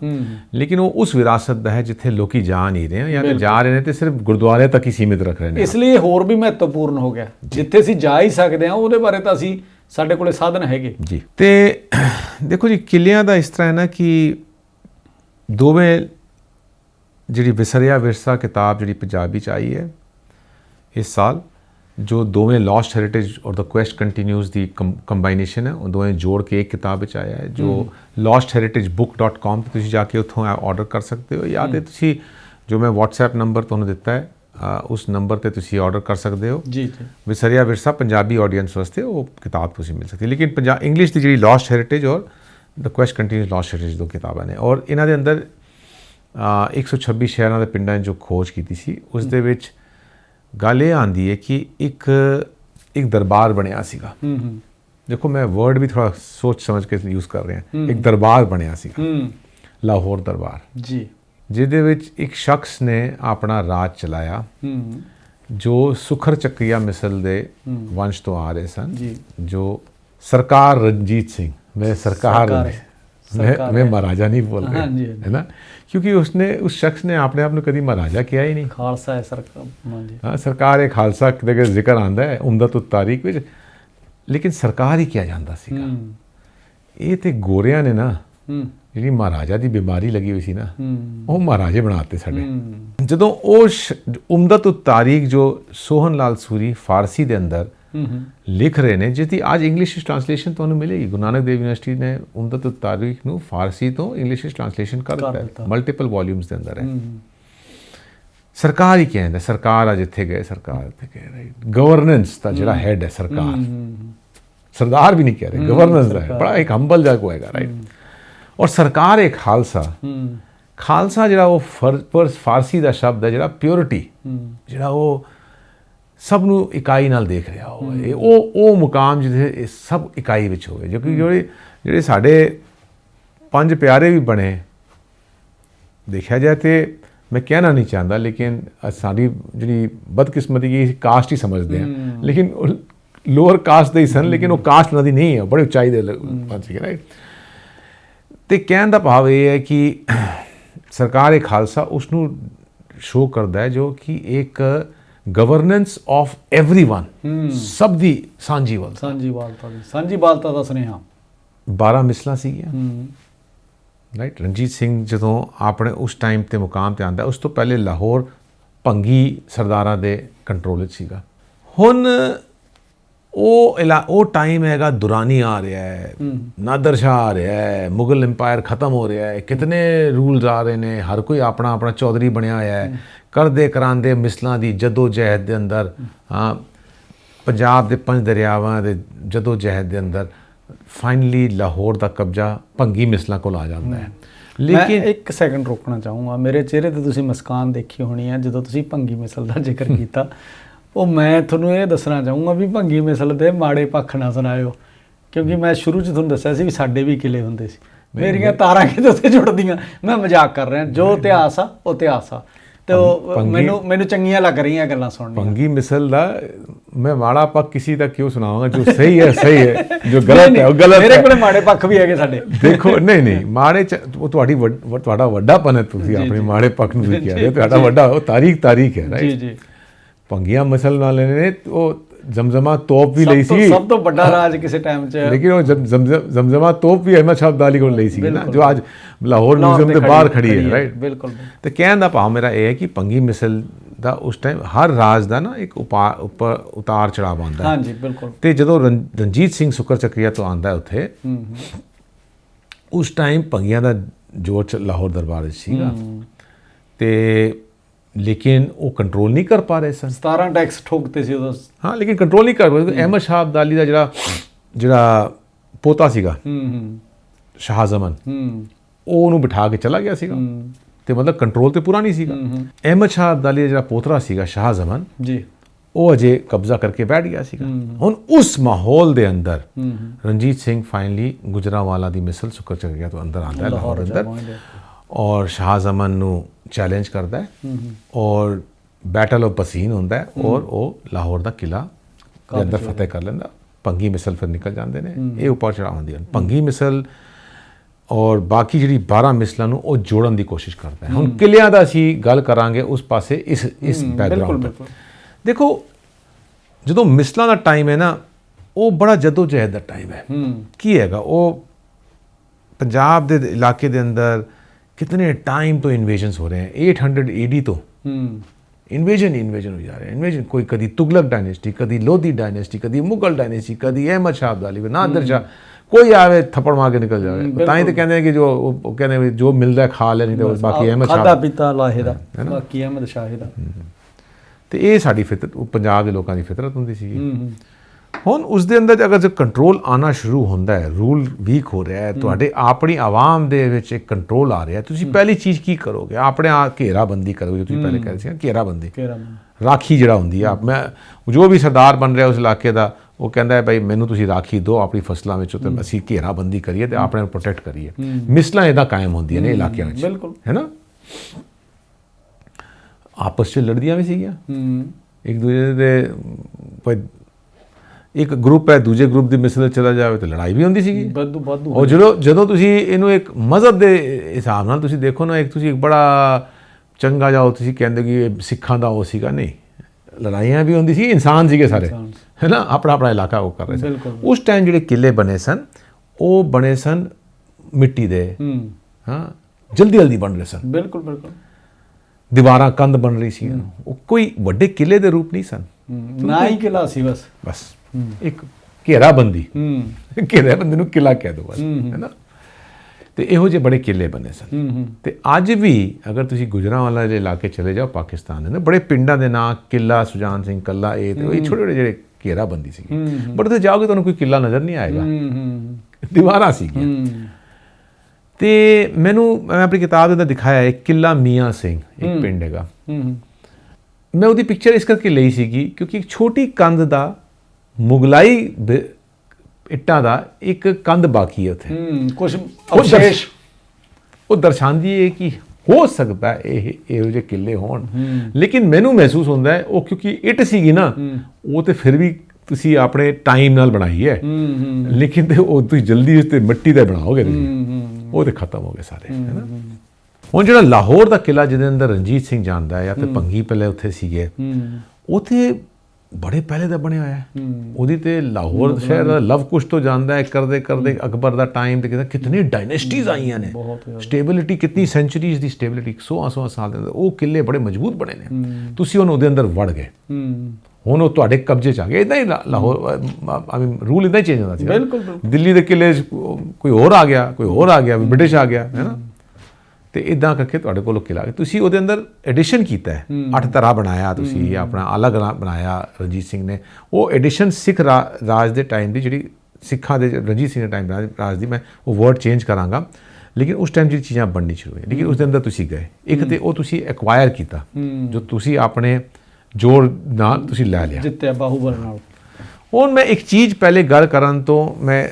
ਲੇਕਿਨ ਉਹ ਉਸ ਵਿਰਾਸਤ ਦਾ ਹੈ ਜਿੱਥੇ ਲੋਕੀ ਜਾ ਨਹੀਂ ਰਹੇ ਜਾਂ ਤੇ ਜਾ ਰਹੇ ਨੇ ਤੇ ਸਿਰਫ ਗੁਰਦੁਆਰੇ ਤੱਕ ਹੀ ਸੀਮਿਤ ਰੱਖ ਰਹੇ ਨੇ ਇਸ ਲਈ ਹੋਰ ਵੀ ਮਹੱਤਵਪੂਰਨ ਹੋ ਗਿਆ ਜਿੱਥੇ ਅਸੀਂ ਜਾ ਹੀ ਸਕਦੇ ਹਾਂ ਉਹਦੇ ਬਾਰੇ ਤਾਂ ਅਸੀਂ ਸਾਡੇ ਕੋਲੇ ਸਾਧਨ ਹੈਗੇ। ਜੀ। ਤੇ ਦੇਖੋ ਜੀ ਕਿਲਿਆਂ ਦਾ ਇਸ ਤਰ੍ਹਾਂ ਹੈ ਨਾ ਕਿ ਦੋਵੇਂ ਜਿਹੜੀ ਵਿਸਰਿਆ ਵਿਰਸਾ ਕਿਤਾਬ ਜਿਹੜੀ ਪੰਜਾਬੀ ਚ ਆਈ ਹੈ ਇਸ ਸਾਲ ਜੋ ਦੋਵੇਂ ਲੌਸਟ ਹੈਰੀਟੇਜ ਔਰ ਦਾ ਕੁਐਸਟ ਕੰਟੀਨਿਊਸ ਦੀ ਕੰਬਾਈਨੇਸ਼ਨ ਹੈ ਉਹ ਦੋਵੇਂ ਜੋੜ ਕੇ ਇੱਕ ਕਿਤਾਬ ਵਿੱਚ ਆਇਆ ਹੈ ਜੋ lostheritagebooks.com ਤੇ ਤੁਸੀਂ ਜਾ ਕੇ ਉੱਥੋਂ ਆਰਡਰ ਕਰ ਸਕਦੇ ਹੋ। ਜਾਂ ਤੇ ਤੁਸੀਂ ਜੋ ਮੈਂ WhatsApp ਨੰਬਰ ਤੁਹਾਨੂੰ ਦਿੱਤਾ ਹੈ ਉਸ ਨੰਬਰ ਤੇ ਤੁਸੀਂ ਆਰਡਰ ਕਰ ਸਕਦੇ ਹੋ। ਜੀ ਜੀ। ਵਿਸਰਿਆ ਵਿਰਸਾ ਪੰਜਾਬੀ ਆਡੀਅנס ਵਾਸਤੇ ਉਹ ਕਿਤਾਬ ਤੁਸੀਂ ਮਿਲ ਸਕਦੀ ਲੇਕਿਨ ਪੰਜਾਬ ਇੰਗਲਿਸ਼ ਦੀ ਜਿਹੜੀ ਲੌਸਟ ਹੈਰੀਟੇਜ ਔਰ the quest continues lost heritage ਦੋ ਕਿਤਾਬਾਂ ਨੇ। ਔਰ ਇਹਨਾਂ ਦੇ ਅੰਦਰ ਅ, 126 ਸ਼ਹਿਰਾਂ ਦੇ ਪਿੰਡਾਂ ਜੋ ਖੋਜ ਕੀਤੀ ਸੀ ਉਸ ਦੇ ਵਿੱਚ ਗੱਲ ਇਹ ਆਂਦੀ ਹੈ ਕਿ ਇੱਕ ਇੱਕ ਦਰਬਾਰ ਬਣਿਆ ਸੀਗਾ। ਹੂੰ ਹੂੰ। ਦੇਖੋ ਮੈਂ ਵਰਡ ਵੀ ਥੋੜਾ ਸੋਚ ਸਮਝ ਕੇ ਯੂਜ਼ ਕਰ ਰਿਹਾ। ਇੱਕ ਦਰਬਾਰ ਬਣਿਆ ਸੀਗਾ। ਹੂੰ। ਲਾਹੌਰ ਦਰਬਾਰ। ਜੀ। ਜਿਹਦੇ ਵਿੱਚ ਇੱਕ ਸ਼ਖਸ ਨੇ ਆਪਣਾ ਰਾਜ ਚਲਾਇਆ ਜੋ ਸੁਖਰ ਚੱਕੀਆ ਮਿਸਲ ਦੇ ਵੰਸ਼ ਤੋਂ ਆ ਰਹੇ ਸਨ ਜੋ। ਸਰਕਾਰ ਰਣਜੀਤ ਸਿੰਘ ਮੈਂ ਸਰਕਾਰ ਮੈਂ ਮਹਾਰਾਜਾ ਨਹੀਂ ਬੋਲ ਰਿਹਾ ਹੈ ਨਾ ਕਿਉਂਕਿ ਉਸਨੇ ਉਸ ਸ਼ਖਸ ਨੇ ਆਪਣੇ ਆਪ ਨੂੰ ਕਦੀ ਮਹਾਰਾਜਾ ਕਿਹਾ ਹੀ ਨਹੀਂ। ਖਾਲਸਾ ਹੈ ਸਰਕਾਰ ਹਾਂ ਸਰਕਾਰ ਇਹ ਖਾਲਸਾ ਦੇ ਜ਼ਿਕਰ ਆਂਦਾ ਹੈ ਉਮਦਤ ਤਾਰੀਖ ਵਿੱਚ। ਲੇਕਿਨ ਸਰਕਾਰ ਹੀ ਕਿਹਾ ਜਾਂਦਾ ਸੀਗਾ। ਇਹ ਤੇ ਗੋਰਿਆਂ ਨੇ ਨਾ ਜਿਹੜੀ ਮਹਾਰਾਜਾ ਦੀ ਬਿਮਾਰੀ ਲੱਗੀ ਹੋਈ ਸੀ ਨਾ ਉਹ ਮਹਾਰਾਜੇ ਬਣਾਤੇ ਸਾਡੇ। ਜਦੋਂ ਉਹ ਉਮਦਤ ਤਾਰੀਖ ਜੋ ਸੋਹਨ ਲਾਲ ਸੂਰੀ ਫਾਰਸੀ ਦੇ ਅੰਦਰ ਲਿਖ ਰਹੇ ਨੇ ਜਿਸ ਦੀ ਅੱਜ ਇੰਗਲਿਸ਼ ਵਿੱਚ ਟ੍ਰਾਂਸਲੇਸ਼ਨ ਤੁਹਾਨੂੰ ਮਿਲੇਗੀ। ਗੁਰੂ ਨਾਨਕ ਦੇਵ ਯੂਨੀਵਰਸਿਟੀ ਨੇ ਉਮਦਤ ਤਾਰੀਖ ਨੂੰ ਫਾਰਸੀ ਤੋਂ ਇੰਗਲਿਸ਼ ਵਿੱਚ ਟ੍ਰਾਂਸਲੇਸ਼ਨ ਕਰ ਦਿੱਤਾ। ਹੈ। ਮਲਟੀਪਲ ਵੋਲਿਊਮਸ ਦੇ ਅੰਦਰ ਹੈ। ਸਰਕਾਰ ਹੀ ਕਹਿੰਦਾ ਸਰਕਾਰ ਆ ਜਿੱਥੇ ਗਏ ਸਰਕਾਰ ਉੱਥੇ ਗਏ ਰਾਈਟ ਗਵਰਨੈਂਸ ਦਾ ਜਿਹੜਾ ਹੈਡ ਹੈ ਸਰਕਾਰ। ਸਰਦਾਰ ਵੀ ਨਹੀਂ ਕਹਿ ਰਹੇ ਗਵਰਨੈਂਸ ਦਾ ਹੈ। ਬੜਾ ਇੱਕ ਹੰਬਲ ਜਿਹਾ ਕੋ ਹੈਗਾ ਰਾਈਟ ਔਰ ਸਰਕਾਰ ਇੱਕ ਖਾਲਸਾ। ਖਾਲਸਾ ਜਿਹੜਾ ਉਹ ਫਾਰਸੀ ਦਾ ਸ਼ਬਦ ਹੈ ਜਿਹੜਾ ਪਿਓਰਿਟੀ ਜਿਹੜਾ ਉਹ ਸਭ ਨੂੰ ਇਕਾਈ ਨਾਲ ਦੇਖ ਰਿਹਾ ਹੋਵੇ। ਉਹ ਉਹ ਮੁਕਾਮ ਜਿੱਥੇ ਸਭ ਇਕਾਈ ਵਿੱਚ ਹੋਵੇ। ਜੋ ਕਿ ਜਿਹੜੇ ਜਿਹੜੇ ਸਾਡੇ ਪੰਜ ਪਿਆਰੇ ਵੀ ਬਣੇ ਦੇਖਿਆ ਜਾਏ ਤੇ ਮੈਂ ਕਹਿਣਾ ਨਹੀਂ ਚਾਹੁੰਦਾ ਲੇਕਿਨ ਸਾਡੀ ਜਿਹੜੀ ਬਦਕਿਸਮਤੀ ਇਹ ਕਾਸਟ ਹੀ ਸਮਝਦੇ ਆ ਲੇਕਿਨ ਲੋਅਰ ਕਾਸਟ ਦੇ ਹੀ ਸਨ ਲੇਕਿਨ ਉਹ ਕਾਸਟ ਉਹਨਾਂ ਦੀ ਨਹੀਂ ਹੈ ਬੜੇ ਉਚਾਈ ਦੇ ਪੰਜ ਰਾਈਟ ਤੇ ਕਹਿਣ ਦਾ ਭਾਵ ਇਹ ਹੈ ਕਿ ਸਰਕਾਰ ਇਹ ਖਾਲਸਾ ਉਸ ਨੂੰ ਸ਼ੋ ਕਰਦਾ ਹੈ ਜੋ ਕਿ ਇੱਕ ਗਵਰਨੈਂਸ ਆਫ एवरीवन ਸਭ ਦੀ ਸਾਂਝੀ ਵੱਲ ਸਾਂਝੀ ਬਾਲਤਾ ਦੀ ਸਾਂਝੀ ਬਾਲਤਾ ਦਾ ਸੁਨੇਹਾ 12 ਮਿਸਲਾਂ ਸੀਗੀਆਂ ਹੂੰ ਰਾਈਟ ਰਣਜੀਤ ਸਿੰਘ ਜਦੋਂ ਆਪਣੇ ਉਸ ਟਾਈਮ ਤੇ ਮੁਕਾਮ ਤੇ ਆਂਦਾ ਉਸ ਤੋਂ ਪਹਿਲੇ ਲਾਹੌਰ ਭੰਗੀ ਸਰਦਾਰਾਂ ਦੇ ਕੰਟਰੋਲ ਵਿੱਚ ਸੀਗਾ ਹੁਣ ਉਹ ਇਲਾ ਉਹ ਟਾਈਮ ਹੈਗਾ ਦੁਰਾਨੀ ਆ ਰਿਹਾ ਹੈ ਨਾਦਰ ਸ਼ਾਹ ਆ ਰਿਹਾ ਹੈ ਮੁਗਲ ਇੰਪਾਇਰ ਖਤਮ ਹੋ ਰਿਹਾ ਹੈ ਕਿਤਨੇ ਰੂਲਸ ਆ ਰਹੇ ਨੇ ਹਰ ਕੋਈ ਆਪਣਾ ਆਪਣਾ ਚੌਧਰੀ ਬਣਿਆ ਹੋਇਆ ਹੈ ਕਰਦੇ ਕਰਾਂਦੇ ਮਿਸਲਾਂ ਦੀ ਜਦੋ ਜਹਿਦ ਦੇ ਅੰਦਰ ਹਾਂ ਪੰਜਾਬ ਦੇ ਪੰਜ ਦਰਿਆਵਾਂ ਦੇ ਜਦੋ ਜਹਿਦ ਦੇ ਅੰਦਰ ਫਾਈਨਲੀ ਲਾਹੌਰ ਦਾ ਕਬਜ਼ਾ ਭੰਗੀ ਮਿਸਲਾਂ ਕੋਲ ਆ ਜਾਂਦਾ ਹੈ। ਲੇਕਿਨ ਲੇਕਿਨ ਇੱਕ ਸੈਕਿੰਡ ਰੋਕਣਾ ਚਾਹੂੰਗਾ। ਮੇਰੇ ਚਿਹਰੇ ਤੇ ਤੁਸੀਂ ਮੁਸਕਾਨ ਦੇਖੀ ਹੋਣੀ ਹੈ ਜਦੋਂ ਤੁਸੀਂ ਭੰਗੀ ਮਿਸਲ ਦਾ ਜ਼ਿਕਰ ਕੀਤਾ। ਉਹ ਮੈਂ ਤੁਹਾਨੂੰ ਇਹ ਦੱਸਣਾ ਚਾਹੂੰਗਾ ਵੀ ਭੰਗੀ ਮਿਸਲ ਦੇ ਮਾੜੇ ਪੱਖ ਨਾ ਸੁਣਾਇਓ ਕਿਉਂਕਿ ਮੈਂ ਸ਼ੁਰੂ 'ਚ ਤੁਹਾਨੂੰ ਦੱਸਿਆ ਸੀ ਵੀ ਸਾਡੇ ਵੀ ਕਿਲੇ ਹੁੰਦੇ ਸੀ। ਮੇਰੀਆਂ ਤਾਰਾਂ ਕਿਤੇ ਉੱਤੇ ਜੁੜਦੀਆਂ। ਮੈਂ ਮਜ਼ਾਕ ਕਰ ਰਿਹਾ ਜੋ ਇਤਿਹਾਸ ਆ ਉਹ ਇਤਿਹਾਸ ਆ। ਤੇ ਮੈਨੂੰ ਮੈਨੂੰ ਚੰਗੀਆਂ ਲੱਗ ਰਹੀਆਂ ਗੱਲਾਂ ਸੁਣਨੀਆਂ ਭੰਗੀ ਮਿਸਲ ਦਾ ਮੈਂ ਮਾੜਾ ਪੱਕ ਕਿਸੇ ਦਾ ਕਿਉਂ ਸੁਣਾਵਾਂਗਾ ਜੋ ਸਹੀ ਹੈ ਸਹੀ ਹੈ ਜੋ ਗਲਤ ਹੈ ਉਹ ਗਲਤ ਮੇਰੇ ਕੋਲ ਮਾੜੇ ਪੱਖ ਵੀ ਹੈਗੇ ਸਾਡੇ। ਦੇਖੋ ਨਹੀਂ ਨਹੀਂ ਮਾੜੇ ਉਹ ਤੁਹਾਡੀ ਤੁਹਾਡਾ ਵੱਡਾਪਨ ਹੈ ਤੁਸੀਂ ਆਪਣੇ ਮਾੜੇ ਪੱਖ ਨੂੰ ਵੀ ਕਿਹਾ ਤੁਹਾਡਾ ਵੱਡਾ ਉਹ ਤਾਰੀਖ ਤਾਰੀਖ ਹੈ ਜੀ ਰਾਈਟ ਜੀ। ਭੰਗੀਆਂ ਮਿਸਲ ਨਾਲ ਨੇ ਉਹ ਜ਼ਮਜ਼ਮਾ ਤੋਪ ਵੀ ਲਈ ਸੀ। ਸਭ ਤੋਂ ਵੱਡਾ ਰਾਜ ਕਿਸੇ ਟਾਈਮ 'ਚ। ਲੇਕਿਨ ਉਹ ਜ਼ਮ- ਜ਼ਮਜ਼ਮ- ਤੋਪ ਵੀ ਅਹਿਮਦ ਸ਼ਾਹ ਅਬਦਾਲੀ ਕੋਲ ਲਈ ਸੀ ਨਾ। ਜੋ ਅੱਜ ਲਾਹੌਰ ਮਿਊਜ਼ੀਅਮ ਦੇ ਬਾਹਰ ਖੜੀ ਹੈ ਰਾਈਟ ਬਿਲਕੁਲ। ਤੇ ਕਹਿਣ ਦਾ ਭਾਵ ਮੇਰਾ ਇਹ ਹੈ ਕਿ ਭੰਗੀ ਮਿਸਲ ਦਾ ਉਸ ਟਾਈਮ ਹਰ ਰਾਜ ਦਾ ਨਾ ਇੱਕ ਉਪਾ ਉੱਪਰ ਉਤਾਰ ਚੜਾਵ ਆਉਂਦਾ ਹੈ। ਹਾਂਜੀ ਬਿਲਕੁਲ। ਤੇ ਜਦੋਂ ਰਣ- ਰਣਜੀਤ ਸਿੰਘ ਸੁਕਰ ਚੱਕਰੀਆ ਤੋਂ ਆਂਦਾ ਹੈ ਉੱਥੇ ਉਸ ਟਾਈਮ ਭੰਗੀਆਂ ਦਾ ਜੋਰ ਚ ਲਾਹੌਰ ਦਰਬਾਰ ਵਿੱਚ ਸੀਗਾ। ਤੇ ਲੇਕਿਨ ਉਹ ਕੰਟਰੋਲ ਨਹੀਂ ਕਰ ਪਾ ਰਹੇ ਸਨ। 17 ਟੈਕਸ ਠੋਕਤੇ ਸੀ ਉਦੋਂ। ਹਾਂ ਲੇਕਿਨ ਕੰਟਰੋਲ ਨਹੀਂ ਕਰ ਪਾ ਅਹਿਮਦ ਸ਼ਾਹ ਅਬਦਾਲੀ ਦਾ ਜਿਹੜਾ ਜਿਹੜਾ ਪੋਤਾ ਸੀਗਾ ਹੂੰ ਹੂੰ। ਸ਼ਾਹ ਜ਼ਮਨ ਹੂੰ। ਉਹ ਉਹਨੂੰ ਬਿਠਾ ਕੇ ਚਲਾ ਗਿਆ ਸੀਗਾ। ਤੇ ਮਤਲਬ ਕੰਟਰੋਲ ਤੇ ਪੂਰਾ ਨਹੀਂ ਸੀਗਾ। ਅਹਿਮਦ ਸ਼ਾਹ ਅਬਦਾਲੀ ਦਾ ਜਿਹੜਾ ਪੋਤਰਾ ਸੀਗਾ ਸ਼ਾਹ ਜ਼ਮਨ ਜੀ। ਉਹ ਅਜੇ ਕਬਜ਼ਾ ਕਰਕੇ ਬੈਠ ਗਿਆ ਸੀਗਾ। ਹੁਣ ਉਸ ਮਾਹੌਲ ਦੇ ਅੰਦਰ ਰਣਜੀਤ ਸਿੰਘ ਫਾਈਨਲੀ ਗੁਜਰਾਵਾਲਾ ਦੀ ਮਿਸਲ ਸੁਕਰ ਚੱਕਰੀਆ ਤੋਂ ਅੰਦਰ ਆਉਂਦਾ ਹੈ ਲਾਹੌਰ ਅੰਦਰ। ਔਰ ਸ਼ਾਹ ਜ਼ਮਨ ਨੂੰ ਚੈਲੰਜ ਕਰਦਾ ਹੈ ਔਰ ਬੈਟਲ ਆਫ ਪਸੀਨ ਹੁੰਦਾ ਹੈ ਔਰ ਉਹ ਲਾਹੌਰ ਦਾ ਕਿਲਾ ਅੰਦਰ ਫਤਿਹ ਕਰ ਲੈਂਦਾ। ਭੰਗੀ ਮਿਸਲ ਫਿਰ ਨਿਕਲ ਜਾਂਦੇ ਨੇ। ਇਹ ਉੱਪਰ ਚੜਾਅ ਹੁੰਦੀਆਂ ਹਨ ਭੰਗੀ ਮਿਸਲ ਔਰ ਬਾਕੀ ਜਿਹੜੀ 12 ਮਿਸਲਾਂ ਨੂੰ ਉਹ ਜੋੜਨ ਦੀ ਕੋਸ਼ਿਸ਼ ਕਰਦਾ ਹੈ। ਹੁਣ ਕਿਲਿਆਂ ਦਾ ਅਸੀਂ ਗੱਲ ਕਰਾਂਗੇ ਉਸ ਪਾਸੇ ਇਸ ਇਸ ਬੈਕਗ੍ਰਾਉਂਡ ਤੋਂ। ਦੇਖੋ ਜਦੋਂ ਮਿਸਲਾਂ ਦਾ ਟਾਈਮ ਹੈ ਨਾ ਉਹ ਬੜਾ ਜਦੋਜਹਿਦ ਦਾ ਟਾਈਮ ਹੂੰ। ਕੀ ਹੈਗਾ? ਉਹ ਪੰਜਾਬ ਦੇ ਇਲਾਕੇ ਦੇ ਅੰਦਰ ਕਿਤਨੇ ਟਾਈਮ ਤੋਂ ਇਨਵੇਜਨਸ ਹੋ ਰਹੇ ਹੈ 800 ਏਡੀ ਤੋਂ ਹੂੰ ਇਨਵੇਜਨ ਇਨਵੇਜਨ ਹੋ ਜਾ ਰਹੇ ਇਨਵੇਜਨ ਕੋਈ ਕਦੀ ਤੁਗਲਕ ਡਾਇਨੇਸਟੀ ਕਦੀ ਲੋਧੀ ਡਾਇਨੇਸਟੀ ਕਦੀ ਮੁਗਲ ਡਾਇਨੇਸਟੀ ਕਦੀ ਅਹਿਮਦ ਸ਼ਾਹ ਅਬਦਾਲੀ ਨਾਦਰ ਸ਼ਾਹ ਕੋਈ ਆਵੇ ਥੱਪੜ ਮਾਰ ਕੇ ਨਿਕਲ ਜਾਵੇ ਤਾਂ ਹੀ ਤਾਂ ਕਹਿੰਦੇ ਕਿ ਜੋ ਉਹ ਕਹਿੰਦੇ ਜੋ ਮਿਲਦਾ ਖਾ ਲੈ ਨਹੀਂ ਤਾਂ ਬਾਕੀ ਅਹਿਮਦ ਖਾਦਾ ਸ਼ਾਹ ਪੀਤਾ ਲਾਹੇ ਦਾ ਬਾਕੀ ਅਹਿਮਦ ਸ਼ਾਹੇ ਦਾ ਤੇ ਇਹ ਸਾਡੀ ਫਿਤਰਤ ਉਹ ਪੰਜਾਬ ਦੇ ਲੋਕਾਂ ਦੀ ਫਿਤਰਤ ਹੁੰਦੀ ਸੀ ਹੁਣ ਉਸ ਦੇ ਅੰਦਰ ਅਗਰ ਜੇ ਕੰਟਰੋਲ ਆਣਾ ਸ਼ੁਰੂ ਹੁੰਦਾ ਹੈ ਰੂਲ ਵੀਕ ਹੋ ਰਿਹਾ ਹੈ ਤੁਹਾਡੇ ਆਪਣੀ ਆਵਾਮ ਦੇ ਵਿੱਚ ਇੱਕ ਕੰਟਰੋਲ ਆ ਰਿਹਾ ਤੁਸੀਂ ਪਹਿਲੀ ਚੀਜ਼ ਕੀ ਕਰੋਗੇ? ਆਪਣੇ ਆ ਘੇਰਾਬੰਦੀ ਕਰੋਗੇ ਤੁਸੀਂ ਪਹਿਲੇ ਕਹਿ ਰਹੇ ਸੀ ਘੇਰਾਬੰਦੀ। ਰਾਖੀ ਜਿਹੜਾ ਹੁੰਦੀ ਆ ਮੈਂ ਜੋ ਵੀ ਸਰਦਾਰ ਬਣ ਰਿਹਾ ਉਸ ਇਲਾਕੇ ਦਾ ਉਹ ਕਹਿੰਦਾ ਹੈ ਭਾਈ ਮੈਨੂੰ ਤੁਸੀਂ ਰਾਖੀ ਦਿਓ ਆਪਣੀ ਫਸਲਾਂ ਵਿੱਚ ਤੇ ਅਸੀਂ ਘੇਰਾਬੰਦੀ ਕਰੀਏ ਤੇ ਆਪਣੇ ਨੂੰ ਪ੍ਰੋਟੈਕਟ ਕਰੀਏ। ਮਿਸਲਾਂ ਇਹਦਾ ਕਾਇਮ ਹੁੰਦੀਆਂ ਨੇ ਇਲਾਕਿਆਂ ਵਿੱਚ। ਬਿਲਕੁਲ। ਹੈ ਨਾ? ਆਪਸ ਵਿੱਚ ਲੜਦੀਆਂ ਵੀ ਸੀਗੀਆਂ। ਇੱਕ ਦੂਜੇ ਦੇ ਕੋਈ ਇੱਕ ਗਰੁੱਪ ਹੈ ਦੂਜੇ ਗਰੁੱਪ ਦੀ ਮਿਸਲ ਚਲਾ ਜਾਵੇ ਤੇ ਲੜਾਈ ਵੀ ਹੁੰਦੀ ਸੀਗੀ। ਵਾਧੂ ਵਾਧੂ ਉਹ ਜਦੋਂ ਜਦੋਂ ਤੁਸੀਂ ਇਹਨੂੰ ਇੱਕ ਮਜ਼ਹਬ ਦੇ ਹਿਸਾਬ ਨਾਲ ਤੁਸੀਂ ਦੇਖੋ ਨਾ ਇੱਕ ਤੁਸੀਂ ਇੱਕ ਬੜਾ ਚੰਗਾ ਜਾਓ ਤੁਸੀਂ ਕਹਿੰਦੇ ਕਿ ਸਿੱਖਾਂ ਦਾ ਉਹ ਸੀਗਾ ਨਹੀਂ। ਲੜਾਈਆਂ ਵੀ ਹੁੰਦੀ ਸੀ ਇਨਸਾਨ ਸੀਗੇ ਸਾਰੇ। ਹੈ ਨਾ? ਆਪਣਾ ਆਪਣਾ ਇਲਾਕਾ ਉਹ ਕਰ ਰਹੇ ਸੀ। ਉਸ ਟਾਈਮ ਜਿਹੜੇ ਕਿਲੇ ਬਣੇ ਸਨ ਉਹ ਬਣੇ ਸਨ ਮਿੱਟੀ ਦੇ। ਹੂੰ। ਜਲਦੀ ਜਲਦੀ ਬਣ ਰਹੇ ਸਨ। ਬਿਲਕੁਲ ਬਿਲਕੁਲ। ਦੀਵਾਰਾਂ ਕੰਧ ਬਣ ਰਹੀ ਸੀ। ਉਹ ਕੋਈ ਵੱਡੇ ਕਿਲੇ ਦੇ ਰੂਪ ਨਹੀਂ ਸਨ। ਨਾ ਹੀ ਕਿਲਾ ਸੀ ਬਸ। ਬਸ। ਇੱਕ ਘੇਰਾਬੰਦੀ। ਹੂੰ। ਘੇਰਾਬੰਦੀ ਨੂੰ ਕਿਲਾ ਕਹਿ ਦੋ ਬਸ ਹੈ ਨਾ ਤੇ ਇਹੋ ਜਿਹੇ ਬੜੇ ਕਿਲੇ ਬਣੇ ਸਨ। ਤੇ ਅੱਜ ਵੀ ਅਗਰ ਤੁਸੀਂ ਗੁਜਰਾਂਵਾਲਾ ਦੇ ਇਲਾਕੇ ਚਲੇ ਜਾਓ ਪਾਕਿਸਤਾਨ ਦੇ ਅੰਦਰ ਬੜੇ ਪਿੰਡਾਂ ਦੇ ਨਾਂ ਕਿਲਾ ਸੁਜਾਨ ਸਿੰਘ ਕੱਲਾ ਇਹ ਤੇ ਉਹ ਛੋਟੇ ਛੋਟੇ ਜਿਹੜੇ ਘੇਰਾਬੰਦੀ ਸੀ ਬਟ ਤੇ ਜਾਓਗੇ ਤੁਹਾਨੂੰ ਕੋਈ ਕਿਲਾ ਨਜ਼ਰ ਨਹੀਂ ਆਏਗਾ। ਦੀਵਾਰਾਂ ਸੀਗੀਆਂ। ਤੇ ਮੈਨੂੰ ਮੈਂ ਆਪਣੀ ਕਿਤਾਬ ਦੇ ਅੰਦਰ ਦਿਖਾਇਆ ਹੈ ਕਿਲਾ ਮੀਆਂ ਸਿੰਘ ਇੱਕ ਪਿੰਡ ਹੈਗਾ। ਮੈਂ ਉਹਦੀ ਪਿਕਚਰ ਇਸ ਕਰਕੇ ਲਈ ਸੀਗੀ ਕਿਉਂਕਿ ਇੱਕ ਛੋਟੀ ਕੰਧ ਦਾ ਮੁਗਲਾਈ ਇੱਟਾਂ ਦਾ ਇੱਕ ਕੰਧ ਬਾਕੀ ਹੈ ਉੱਥੇ। ਹੂੰ ਕੁਝ ਅਵਸ਼ੇਸ਼। ਉਹ ਦਰਸਾਉਂਦੀ ਹੈ ਕਿ ਹੋ ਸਕਦਾ ਹੈ? ਇਹ ਇਹੋ ਜਿਹੇ ਕਿਲੇ ਹੋਣ। ਲੇਕਿਨ ਮੈਨੂੰ ਮਹਿਸੂਸ ਹੁੰਦਾ ਹੈ ਉਹ ਕਿਉਂਕਿ ਇੱਟ ਸੀਗੀ ਨਾ ਉਹ ਤੇ ਫਿਰ ਵੀ ਤੁਸੀਂ ਆਪਣੇ ਟਾਈਮ ਨਾਲ ਬਣਾਈ ਹੈ। ਹੂੰ ਹੂੰ। ਲੇਕਿਨ ਤੇ ਉਹ ਤੁਸੀਂ ਜਲਦੀ ਉਸ ਤੇ ਮਿੱਟੀ ਦਾ ਬਣਾਓਗੇ ਤੁਸੀਂ ਹੂੰ, ਹੂੰ ਉਹ ਤੇ ਖਤਮ ਹੋ ਗਏ ਸਾਰੇ ਹੈਨਾ? ਹੁਣ ਜਿਹੜਾ ਲਾਹੌਰ ਦਾ ਕਿਲਾ ਜਿਹਦੇ ਅੰਦਰ ਰਣਜੀਤ ਸਿੰਘ ਜਾਂਦਾ ਹੈ ਜਾਂ ਤੇ ਭੰਗੀ ਪਹਿਲੇ ਉੱਥੇ ਸੀਗੇ ਹੂੰ। ਉਥੇ ਬੜੇ ਪਹਿਲੇ ਦਾ ਬਣਿਆ ਹੋਇਆ। ਉਹਦੀ ਤੇ ਲਾਹੌਰ ਸ਼ਹਿਰ ਦਾ ਲਵ ਕੁਸ਼ ਤੋਂ ਜਾਂਦਾ ਹੈ ਕਰਦੇ ਕਰਦੇ ਅਕਬਰ ਦਾ ਟਾਈਮ ਤੇ ਕਿਤੇ ਕਿਤਨੀ ਡਾਇਨੈਸਟੀਜ਼ ਆਈਆਂ ਨੇ। ਸਟੇਬਿਲਿਟੀ ਕਿਤਨੀ ਸੈਂਚੁਰੀਜ਼ ਦੀ ਸਟੇਬਿਲਿਟੀ 100 100 ਸਾਲ ਦੇ ਉਹ ਕਿਲੇ ਬੜੇ ਮਜ਼ਬੂਤ ਬਣੇ ਨੇ। ਤੁਸੀਂ ਉਹਨੂੰ ਉਹਦੇ ਅੰਦਰ ਵੜ ਗਏ। ਹੁਣ ਉਹ ਤੁਹਾਡੇ ਕਬਜ਼ੇ ਚ ਆ ਗਏ। ਇਦਾਂ ਹੀ ਲਾਹੌਰ ਆਈ ਮੀਨ ਰੂਲ ਇਦਾਂ ਹੀ ਚੇਂਜ ਹੁੰਦਾ ਸੀ ਬਿਲਕੁਲ। ਦਿੱਲੀ ਦੇ ਕਿਲੇ ਕੋਈ ਹੋਰ ਆ ਗਿਆ ਕੋਈ ਹੋਰ ਆ ਗਿਆ ਬ੍ਰਿਟਿਸ਼ ਆ ਗਿਆ ਹੈ ਨਾ? ਤੇ ਇਦਾਂ ਕਰਕੇ ਤੁਹਾਡੇ ਕੋਲ ਕਿਲਾ। ਤੁਸੀਂ ਉਹਦੇ ਅੰਦਰ ਐਡੀਸ਼ਨ ਕੀਤਾ ਹੈ। ਅੱਠ ਤਰ੍ਹਾਂ ਬਣਾਇਆ ਤੁਸੀਂ ਆਪਣਾ ਅਲੱਗ ਬਣਾਇਆ ਰਣਜੀਤ ਸਿੰਘ ਨੇ। ਉਹ ਐਡੀਸ਼ਨ ਸਿੱਖ ਰਾਜ ਦੇ ਟਾਈਮ ਦੀ ਜਿਹੜੀ ਸਿੱਖਾਂ ਦੇ ਰਣਜੀਤ ਸਿੰਘ ਦੇ ਟਾਈਮ ਰਾਜ ਦੀ ਮੈਂ ਉਹ ਵਰਡ ਚੇਂਜ ਕਰਾਂਗਾ। ਲੇਕਿਨ ਉਸ ਟਾਈਮ ਜਿਹੜੀ ਚੀਜ਼ਾਂ ਬਣਨੀ ਸ਼ੁਰੂ ਹੋਈਆਂ। ਲੇਕਿਨ ਉਸ ਦੇ ਅੰਦਰ ਤੁਸੀਂ ਗਏ। ਇੱਕ ਤੇ ਉਹ ਤੁਸੀਂ ਐਕਵਾਇਰ ਕੀਤਾ। ਜੋ ਤੁਸੀਂ ਆਪਣੇ ਜੋਰ ਨਾਲ ਤੁਸੀਂ ਲੈ ਲਿਆ। ਜਿੱਤਿਆ ਬਾਹੂਬਲ ਨਾਲ। ਹੁਣ ਮੈਂ ਇੱਕ ਚੀਜ਼ ਪਹਿਲੇ ਗੱਲ ਕਰਨ ਤੋਂ ਮੈਂ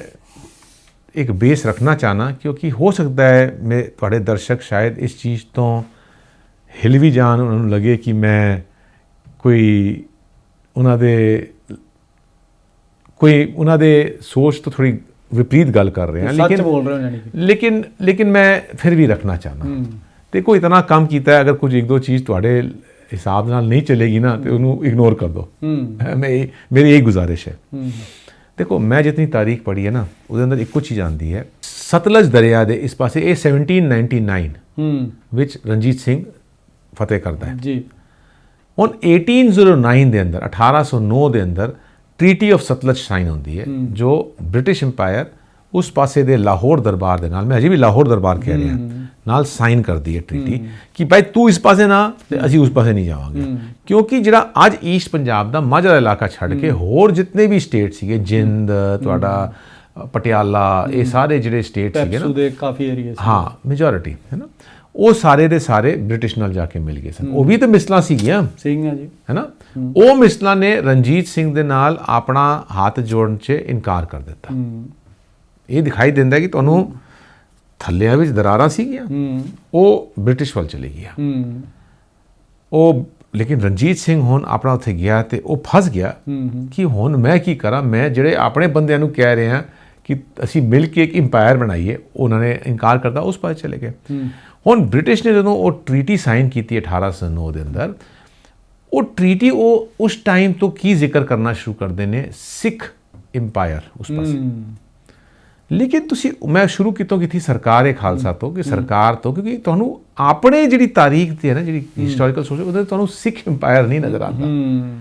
ਇੱਕ ਬੇਸ ਰੱਖਣਾ ਚਾਹਨਾ ਕਿਉਂਕਿ ਹੋ ਸਕਦਾ ਹੈ ਮੈਂ ਤੁਹਾਡੇ ਦਰਸ਼ਕ ਸ਼ਾਇਦ ਇਸ ਚੀਜ਼ ਤੋਂ ਹਿਲ ਵੀ ਜਾਣ ਉਹਨਾਂ ਨੂੰ ਲੱਗੇ ਕਿ ਮੈਂ ਕੋਈ ਉਹਨਾਂ ਦੇ ਕੋਈ ਉਹਨਾਂ ਦੇ ਸੋਚ ਤੋਂ ਥੋੜੀ ਵਿਪਰੀਤ ਗੱਲ ਕਰ ਰਹੇ ਹਾਂ ਸੱਚ ਲੇਕਿਨ ਬੋਲ ਰਹੇ ਹੋ ਜਾਨੀ ਕਿ ਲੇਕਿਨ ਲੇਕਿਨ ਮੈਂ ਫਿਰ ਵੀ ਰੱਖਣਾ ਚਾਹਨਾ ਹੂੰ ਦੇਖੋ ਇਤਨਾ ਕੰਮ ਕੀਤਾ ਹੈ ਅਗਰ ਕੁਝ ਇੱਕ ਦੋ ਚੀਜ਼ ਤੁਹਾਡੇ ਹਿਸਾਬ ਨਾਲ ਨਹੀਂ ਚੱਲੇਗੀ ਨਾ ਤੇ ਉਹਨੂੰ ਇਗਨੋਰ ਕਰ ਦਿਓ ਮੈਂ ਮੇਰੀ ਇਹ ਗੁਜ਼ਾਰਿਸ਼ ਹੂੰ ਦੇਖੋ ਮੈਂ ਜਿਤਨੀ ਤਾਰੀਖ ਪੜ੍ਹੀ ਹੈ ਨਾ ਉਹਦੇ ਅੰਦਰ ਇੱਕੋ ਚੀਜ਼ ਆਉਂਦੀ ਹੈ। ਸਤਲਜ ਦਰਿਆ ਦੇ ਇਸ ਪਾਸੇ ਇਹ 1799 ਹੂੰ। ਵਿੱਚ ਰਣਜੀਤ ਸਿੰਘ ਫਤਿਹ ਕਰਦਾ ਹੈ। ਜੀ। ਹੁਣ 1809 ਦੇ ਅੰਦਰ 1809 ਦੇ ਅੰਦਰ ਟ੍ਰੀਟੀ ਆਫ ਸਤਲਜ ਸਾਈਨ ਹੁੰਦੀ ਹੈ ਜੋ ਬ੍ਰਿਟਿਸ਼ ਇੰਪਾਇਰ ਉਸ ਪਾਸੇ ਦੇ ਲਾਹੌਰ ਦਰਬਾਰ ਦੇ ਨਾਲ ਮੈਂ ਅਜੇ ਵੀ ਲਾਹੌਰ ਦਰਬਾਰ ਕਹਿ ਰਿਹਾ। ਨਾਲ ਸਾਈਨ ਕਰਦੀ ਹੈ। ਟ੍ਰੀਟੀ ਕਿ ਭਾਈ ਤੂੰ ਇਸ ਪਾਸੇ ਨਾ ਤੇ ਅਸੀਂ ਉਸ ਪਾਸੇ ਨਹੀਂ ਜਾਵਾਂਗੇ। ਕਿਉਂਕਿ ਜਿਹੜਾ ਅੱਜ ਈਸਟ ਪੰਜਾਬ ਦਾ ਮਾਝਾ ਇਲਾਕਾ ਛੱਡ ਕੇ ਹੋਰ ਜਿੰਨੇ ਵੀ ਸਟੇਟ ਸੀਗੇ ਜਿੰਦ ਤੁਹਾਡਾ ਪਟਿਆਲਾ ਇਹ ਸਾਰੇ ਜਿਹੜੇ ਸਟੇਟ ਸੀਗੇ ਨਾ ਦੇ ਕਾਫੀ ਏਰੀਆ ਹਾਂ ਮੈਜੋਰਿਟੀ ਹੈ ਨਾ? ਉਹ ਸਾਰੇ ਦੇ ਸਾਰੇ ਬ੍ਰਿਟਿਸ਼ ਨਾਲ ਜਾ ਕੇ ਮਿਲ ਗਏ ਸਨ। ਉਹ ਵੀ ਤਾਂ ਮਿਸਲਾਂ ਸੀਗੀਆਂ। ਸਿੰਘ ਆ ਜੀ ਹੈਨਾ ਉਹ ਮਿਸਲਾਂ ਨੇ ਰਣਜੀਤ ਸਿੰਘ ਦੇ ਨਾਲ ਆਪਣਾ ਹੱਥ ਜੋੜਨ 'ਚ ਇਨਕਾਰ ਕਰ ਦਿੱਤਾ। ਇਹ ਦਿਖਾਈ ਦਿੰਦਾ ਕਿ ਤੁਹਾਨੂੰ ਥੱਲਿਆਂ ਵਿੱਚ ਦਰਾਰਾਂ ਸੀਗੀਆਂ। ਉਹ ਬ੍ਰਿਟਿਸ਼ ਵੱਲ ਚਲੀ ਗਿਆ। ਉਹ ਲੇਕਿਨ ਰਣਜੀਤ ਸਿੰਘ ਹੁਣ ਆਪਣਾ ਉੱਥੇ ਗਿਆ ਤੇ ਉਹ ਫਸ ਗਿਆ। ਕਿ ਹੁਣ ਮੈਂ ਕੀ ਕਰਾਂ? ਮੈਂ ਜਿਹੜੇ ਆਪਣੇ ਬੰਦਿਆਂ ਨੂੰ ਕਹਿ ਰਿਹਾ ਕਿ ਅਸੀਂ ਮਿਲ ਕੇ ਇੱਕ ਇੰਪਾਇਰ ਬਣਾਈਏ ਉਹਨਾਂ ਨੇ ਇਨਕਾਰ ਕਰਦਾ ਉਸ ਪਾਸੇ ਚਲੇ ਗਏ। ਹੁਣ ਬ੍ਰਿਟਿਸ਼ ਨੇ ਜਦੋਂ ਉਹ ਟ੍ਰੀਟੀ ਸਾਈਨ ਕੀਤੀ 1809 ਦੇ ਅੰਦਰ ਉਹ ਟ੍ਰੀਟੀ ਉਹ ਉਸ ਟਾਈਮ ਤੋਂ ਕੀ ਜ਼ਿਕਰ ਕਰਨਾ ਸ਼ੁਰੂ ਕਰਦੇ ਨੇ? ਸਿੱਖ ਇੰਪਾਇਰ ਉਸ ਪਾਸੇ। ਲੇਕਿਨ ਤੁਸੀਂ ਮੈਂ ਸ਼ੁਰੂ ਕਿਤੋਂ ਕੀਤੀ ਸਰਕਾਰ ਇਹ ਖਾਲਸਾ ਤੋਂ ਕਿ ਸਰਕਾਰ ਤੋਂ ਕਿਉਂਕਿ ਤੁਹਾਨੂੰ ਆਪਣੇ ਜਿਹੜੀ ਤਾਰੀਖ ਤੇ ਹੈ ਨਾ ਜਿਹੜੀ ਹਿਸਟੋਰੀਕਲ ਸੋਚ ਉਹਦੇ ਤੁਹਾਨੂੰ ਸਿੱਖ ਇੰਪਾਇਰ ਨਹੀਂ ਨਜ਼ਰ ਆਉਂਦਾ। ਹੂੰ।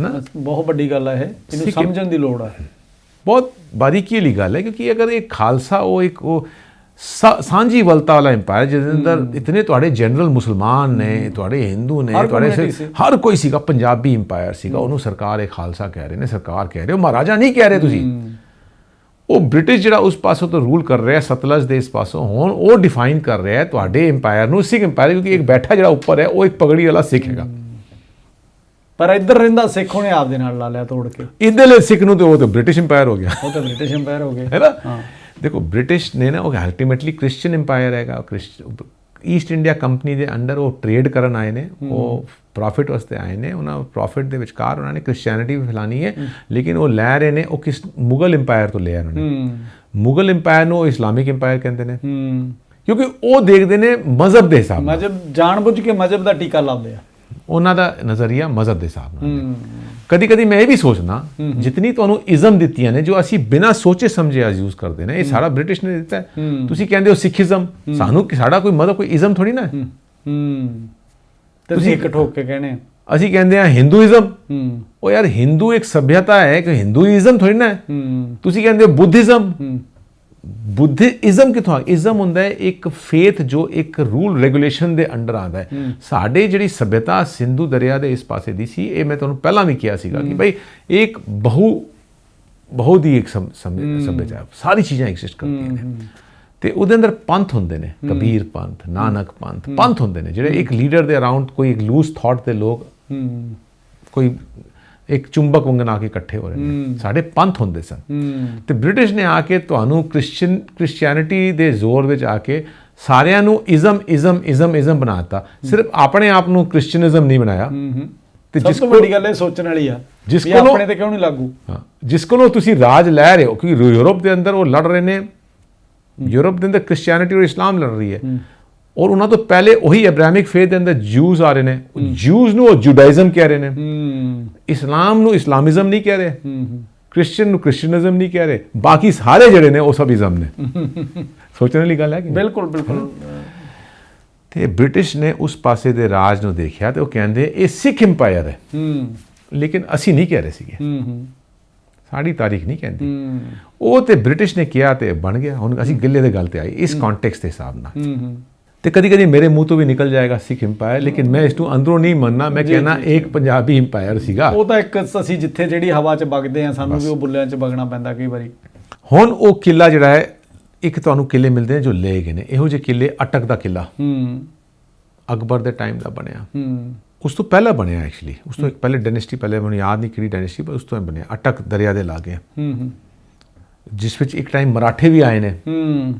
ਨਾ? ਬਹੁਤ ਵੱਡੀ ਗੱਲ ਹੈ ਇਹ। ਇਹਨੂੰ ਸਮਝਣ ਦੀ ਲੋੜ ਹੈ ਬਹੁਤ ਬਾਰੀਕੀ ਵਾਲੀ ਗੱਲ ਹੈ ਕਿਉਂਕਿ ਅਗਰ ਇਹ ਖਾਲਸਾ ਉਹ ਇੱਕ ਉਹ ਸਾਂਝੀ ਵਲਤਾ ਵਾਲਾ ਇੰਪਾਇਰ ਜਿਹਦੇ ਅੰਦਰ ਇਤਨੇ ਤੁਹਾਡੇ ਜਨਰਲ ਮੁਸਲਮਾਨ ਨੇ ਤੁਹਾਡੇ ਹਿੰਦੂ ਨੇ ਤੁਹਾਡੇ। ਹਰ ਕੋਈ ਸੀਗਾ ਪੰਜਾਬੀ ਇੰਪਾਇਰ ਸੀਗਾ ਉਹਨੂੰ ਸਰਕਾਰ ਇਹ ਖਾਲਸਾ ਕਹਿ ਰਹੇ ਨੇ ਸਰਕਾਰ ਕਹਿ ਰਹੇ ਹੋ ਮਹਾਰਾਜਾ ਨਹੀਂ ਕਹਿ ਰਹੇ ਤੁਸੀਂ। ਉਹ ਬ੍ਰਿਟਿਸ਼ ਜਿਹੜਾ ਉਸ ਪਾਸੋਂ ਤੋਂ ਰੂਲ ਕਰ ਰਿਹਾ ਸਤਲਜ ਦੇ ਇਸ ਪਾਸੋਂ ਹੁਣ ਉਹ ਡਿਫਾਈਨ ਕਰ ਰਿਹਾ ਤੁਹਾਡੇ ਇੰਪਾਇਰ ਨੂੰ ਸਿੱਖ ਇੰਪਾਇਰ ਕਿਉਂਕਿ ਇੱਕ ਬੈਠਾ ਜਿਹੜਾ ਉੱਪਰ ਹੈ ਉਹ ਇੱਕ ਪਗੜੀ ਵਾਲਾ ਸਿੱਖ ਹੈਗਾ। ਪਰ ਇੱਧਰ ਰਹਿੰਦਾ ਸਿੱਖ ਉਹਨੇ ਆਪਦੇ ਨਾਲ ਲਾ ਲਿਆ ਤੋੜ ਕੇ। ਇਹਦੇ ਲਈ ਸਿੱਖ ਨੂੰ ਤੇ ਉਹ ਤੇ ਬ੍ਰਿਟਿਸ਼ ਇੰਪਾਇਰ ਹੋ ਗਿਆ। ਉਹ ਤਾਂ ਬ੍ਰਿਟਿਸ਼ ਅੰਪਾਇਰ ਹੋ ਗਏ। ਹੈ ਨਾ? ਹਾਂ। ਦੇਖੋ ਬ੍ਰਿਟਿਸ਼ ਨੇ ਨਾ ਉਹ ਅਲਟੀਮੇਟਲੀ ਕ੍ਰਿਸਚੀਅਨ ਇੰਪਾਇਰ ਹੈਗਾ ਈਸਟ ਇੰਡੀਆ ਕੰਪਨੀ ਦੇ ਅੰਡਰ ਉਹ ਟ੍ਰੇਡ ਕਰਨ ਆਏ ਨੇ ਉਹ ਪ੍ਰੋਫਿਟ ਵਾਸਤੇ ਆਏ ਨੇ ਉਹਨਾਂ ਪ੍ਰੋਫਿਟ ਦੇ ਵਿਚਕਾਰ ਉਹਨਾਂ ਨੇ ਕ੍ਰਿਸਚੀਅਨਿਟੀ ਵੀ ਫੈਲਾਣੀ ਹੈ ਲੇਕਿਨ ਉਹ ਲੈ ਰਹੇ ਨੇ ਉਹ ਕਿਸ ਮੁਗਲ ਇੰਪਾਇਰ ਤੋਂ ਲਿਆ ਉਹਨਾਂ ਨੇ। ਮੁਗਲ ਇੰਪਾਇਰ ਨੂੰ ਇਸਲਾਮਿਕ ਇੰਪਾਇਰ ਕਹਿੰਦੇ ਨੇ। ਕਿਉਂਕਿ ਉਹ ਦੇਖਦੇ ਨੇ ਮਜ਼ਹਬ ਦੇ ਹਿਸਾਬ ਨਾਲ। ਮਜਬ ਜਾਣਬੁੱਝ ਕੇ ਮਜਬ ਦਾ ਟੀਕਾ ਲਾਉਂਦੇ ਆ। ਉਹਨਾਂ ਦਾ ਨਜ਼ਰੀਆ ਮਜ਼ਹਬ ਦੇ ਹਿਸਾਬ ਨਾਲ ਕਦੀ ਕਦੀ ਮੈਂ ਇਹ ਵੀ ਸੋਚਣਾ ਜਿਤਨੀ ਤੁਹਾਨੂੰ ਇਜ਼ਮ ਦਿੱਤੀਆਂ ਨੇ ਜੋ ਅਸੀਂ ਬਿਨਾਂ ਸੋਚੇ ਸਮਝੇ ਅੱਜ ਯੂਜ਼ ਕਰਦੇ ਨੇ ਇਹ ਸਾਰਾ ਬ੍ਰਿਟਿਸ਼ ਨੇ ਦਿੱਤਾ ਤੁਸੀਂ ਕਹਿੰਦੇ ਹੋ ਸਿੱਖੀਜ਼ਮ ਸਾਨੂੰ ਸਾਡਾ ਕੋਈ ਮਤਲਬ ਕੋਈ ਇਜ਼ਮ ਥੋੜੀ ਨਾ ਹੈ। ਤੁਸੀਂ ਇੱਕ ਠੋਕ ਕੇ ਕਹਿਣੇ ਆ। ਅਸੀਂ ਕਹਿੰਦੇ ਆ ਹਿੰਦੂਇਜ਼ਮ ਉਹ ਯਾਰ ਹਿੰਦੂ ਇੱਕ ਸਭਿਅਤਾ ਹੈ ਕਿ ਹਿੰਦੂਇਜ਼ਮ ਥੋੜੀ ਨਾ ਹੈ। ਤੁਸੀਂ ਕਹਿੰਦੇ ਹੋ ਬੁੱਧਿਜ਼ਮ ਬੁੱਧਿਜ਼ਮ ਕਿੱਥੋਂ ਆ? ਇਜ਼ਮ ਹੁੰਦਾ ਹੈ ਇੱਕ ਫੇਥ ਜੋ ਇੱਕ ਰੂਲ ਰੈਗੂਲੇਸ਼ਨ ਦੇ ਅੰਡਰ ਆਉਂਦਾ ਹੈ। ਸਾਡੇ ਜਿਹੜੀ ਸਭਿਅਤਾ ਸਿੰਧੂ ਦਰਿਆ ਦੇ ਇਸ ਪਾਸੇ ਦੀ ਸੀ ਇਹ ਮੈਂ ਤੁਹਾਨੂੰ ਪਹਿਲਾਂ ਵੀ ਕਿਹਾ ਸੀਗਾ ਕਿ ਭਾਈ ਇੱਕ ਬਹੁ ਬਹੁ ਦੀ ਇੱਕ ਹੈ। ਸਾਰੀ ਚੀਜ਼ਾਂ ਐਗਜ਼ਿਸਟ ਕਰਦੀਆਂ ਨੇ। ਤੇ ਉਹਦੇ ਅੰਦਰ ਪੰਥ ਹੁੰਦੇ ਨੇ ਕਬੀਰ ਪੰਥ ਨਾਨਕ ਪੰਥ ਪੰਥ ਹੁੰਦੇ ਨੇ ਜਿਹੜੇ ਇੱਕ ਲੀਡਰ ਦੇ ਅਰਾਊਂਡ ਕੋਈ ਇੱਕ ਲੂਜ਼ ਥਾਟ ਦੇ ਲੋਕ ਕੋਈ ਇੱਕ ਚੁੰਬਕ ਵਾਂਗਣ ਆ ਕੇ ਇਕੱਠੇ ਹੋ ਰਹੇ ਨੇ। ਸਾਡੇ ਪੰਥ ਹੁੰਦੇ ਸਨ। ਤੇ ਬ੍ਰਿਟਿਸ਼ ਨੇ ਆ ਕੇ ਤੁਹਾਨੂੰ ਕ੍ਰਿਸਚੀਅਨ ਕ੍ਰਿਸਚੀਅਨਿਟੀ ਦੇ ਜ਼ੋਰ ਵਿੱਚ ਆ ਕੇ ਸਾਰਿਆਂ ਨੂੰ ਇਜ਼ਮ ਇਜ਼ਮ ਇਜ਼ਮ ਇਜ਼ਮ ਬਣਾਤਾ। ਸਿਰਫ ਆਪਣੇ ਆਪ ਨੂੰ ਕ੍ਰਿਸਚੀਅਨਿਜ਼ਮ ਨਹੀਂ ਬਣਾਇਆ। ਤੇ ਜਿਸ ਤੋਂ ਕੋਲ ਵੱਡੀ ਗੱਲ ਇਹ ਸੋਚਣ ਵਾਲੀ ਆ ਜਿਸ ਕੋਲੋਂ- ਆਪਣੇ ਤੇ ਕਿਉਂ ਨਹੀਂ ਲਾਗੂ? ਹਾਂ, ਜਿਸ ਕੋਲੋਂ ਤੁਸੀਂ ਰਾਜ ਲੈ ਰਹੇ ਹੋ ਕਿਉਂਕਿ ਯੂਰਪ ਦੇ ਅੰਦਰ ਉਹ ਲੜ ਰਹੇ ਨੇ। ਯੂਰਪ ਦੇ ਅੰਦਰ ਕ੍ਰਿਸਚੀਅਨਿਟੀ ਔਰ ਇਸਲਾਮ ਲੜ ਰਹੀ ਹੈ। ਔਰ ਉਹਨਾਂ ਤੋਂ ਪਹਿਲੇ ਉਹੀ ਅਬਰਾਮਿਕ ਫੇਥ ਦੇ ਅੰਦਰ ਜਿਊਜ਼ ਆ ਰਹੇ ਨੇ। ਜਿਊਜ਼ ਨੂੰ ਉਹ ਜੁਡਾਇਜ਼ਮ ਕਹਿ ਰਹੇ ਨੇ। ਇਸਲਾਮ ਨੂੰ ਇਸਲਾਮਿਜ਼ਮ ਨਹੀਂ ਕਹਿ ਰਹੇ। ਕ੍ਰਿਸਚੀਅਨ ਨੂੰ ਕ੍ਰਿਸਚੀਅਨਿਜ਼ਮ ਨਹੀਂ ਕਹਿ ਰਹੇ। ਬਾਕੀ ਸਾਰੇ ਜਿਹੜੇ ਨੇ ਉਹ ਸਭ ਇਜ਼ਮ ਨੇ। ਸੋਚਣ ਵਾਲੀ ਗੱਲ ਹੈ ਕਿ? ਬਿਲਕੁਲ ਬਿਲਕੁਲ। ਤੇ ਬ੍ਰਿਟਿਸ਼ ਨੇ ਉਸ ਪਾਸੇ ਦੇ ਰਾਜ ਨੂੰ ਦੇਖਿਆ ਤੇ ਉਹ ਕਹਿੰਦੇ ਇਹ ਸਿੱਖ ਇੰਪਾਇਰ ਹੈ। ਲੇਕਿਨ ਅਸੀਂ ਨਹੀਂ ਕਹਿ ਰਹੇ ਸੀਗੇ। ਸਾਡੀ ਤਾਰੀਖ ਨਹੀਂ ਕਹਿੰਦੀ। ਉਹ ਤੇ ਬ੍ਰਿਟਿਸ਼ ਨੇ ਕਿਹਾ ਤੇ ਬਣ ਗਿਆ। ਹੁਣ ਅਸੀਂ ਗਿੱਲੇ ਦੇ ਗੱਲ ਤੇ ਆਏ ਇਸ ਕੰਟੈਕਸਟ ਦੇ ਹਿਸਾਬ ਨਾਲ। ਤੇ ਕਦੀ ਕਦੀ ਮੇਰੇ ਮੂੰਹ ਤੋਂ ਵੀ ਨਿਕਲ ਜਾਏਗਾ ਸਿੱਖ ਇੰਪਾਇਰ ਲੇਕਿਨ ਮੈਂ ਇਸ ਨੂੰ ਅੰਦਰੋਂ ਨਹੀਂ ਮੰਨਣਾ ਮੈਂ ਕਹਿਣਾ ਜੀ, ਇੱਕ ਪੰਜਾਬੀ ਇੰਪਾਇਰ ਸੀਗਾ। ਉਹ ਤਾਂ ਇੱਕ ਅਸੀਂ ਜਿੱਥੇ ਜਿਹੜੀ ਹਵਾ 'ਚ ਵਗਦੇ ਆ ਸਾਨੂੰ ਵੀ ਉਹ ਬੁੱਲਿਆਂ 'ਚ ਵਗਣਾ ਪੈਂਦਾ ਕਈ ਵਾਰੀ। ਹੁਣ ਉਹ ਕਿਲਾ ਜਿਹੜਾ ਹੈ ਇੱਕ ਤੁਹਾਨੂੰ ਕਿਲੇ ਮਿਲਦੇ ਨੇ ਜੋ ਲਏ ਗਏ ਨੇ। ਇਹੋ ਜਿਹੇ ਕਿਲੇ ਅਟਕ ਦਾ ਕਿਲਾ। ਹੂੰ। ਅਕਬਰ ਦੇ ਟਾਈਮ ਦਾ ਬਣਿਆ। ਹੂੰ। ਉਸ ਤੋਂ ਪਹਿਲਾਂ ਬਣਿਆ ਐਕਚੁਅਲੀ ਉਸ ਤੋਂ ਇੱਕ ਪਹਿਲੇ ਡਾਇਨੈਸਟੀ ਪਹਿਲੇ ਮੈਨੂੰ ਯਾਦ ਨਹੀਂ ਕਿਹੜੀ ਡਾਇਨੈਸਟੀ ਪਰ ਉਸ ਤੋਂ ਬਣਿਆ। ਅਟਕ ਦਰਿਆ ਦੇ ਲਾਗੇ। ਹੂੰ ਹੂੰ। ਜਿਸ ਵਿੱਚ ਇੱਕ ਟਾਈਮ ਮਰਾਠੇ ਵੀ ਆਏ ਨੇ। ਹੂੰ।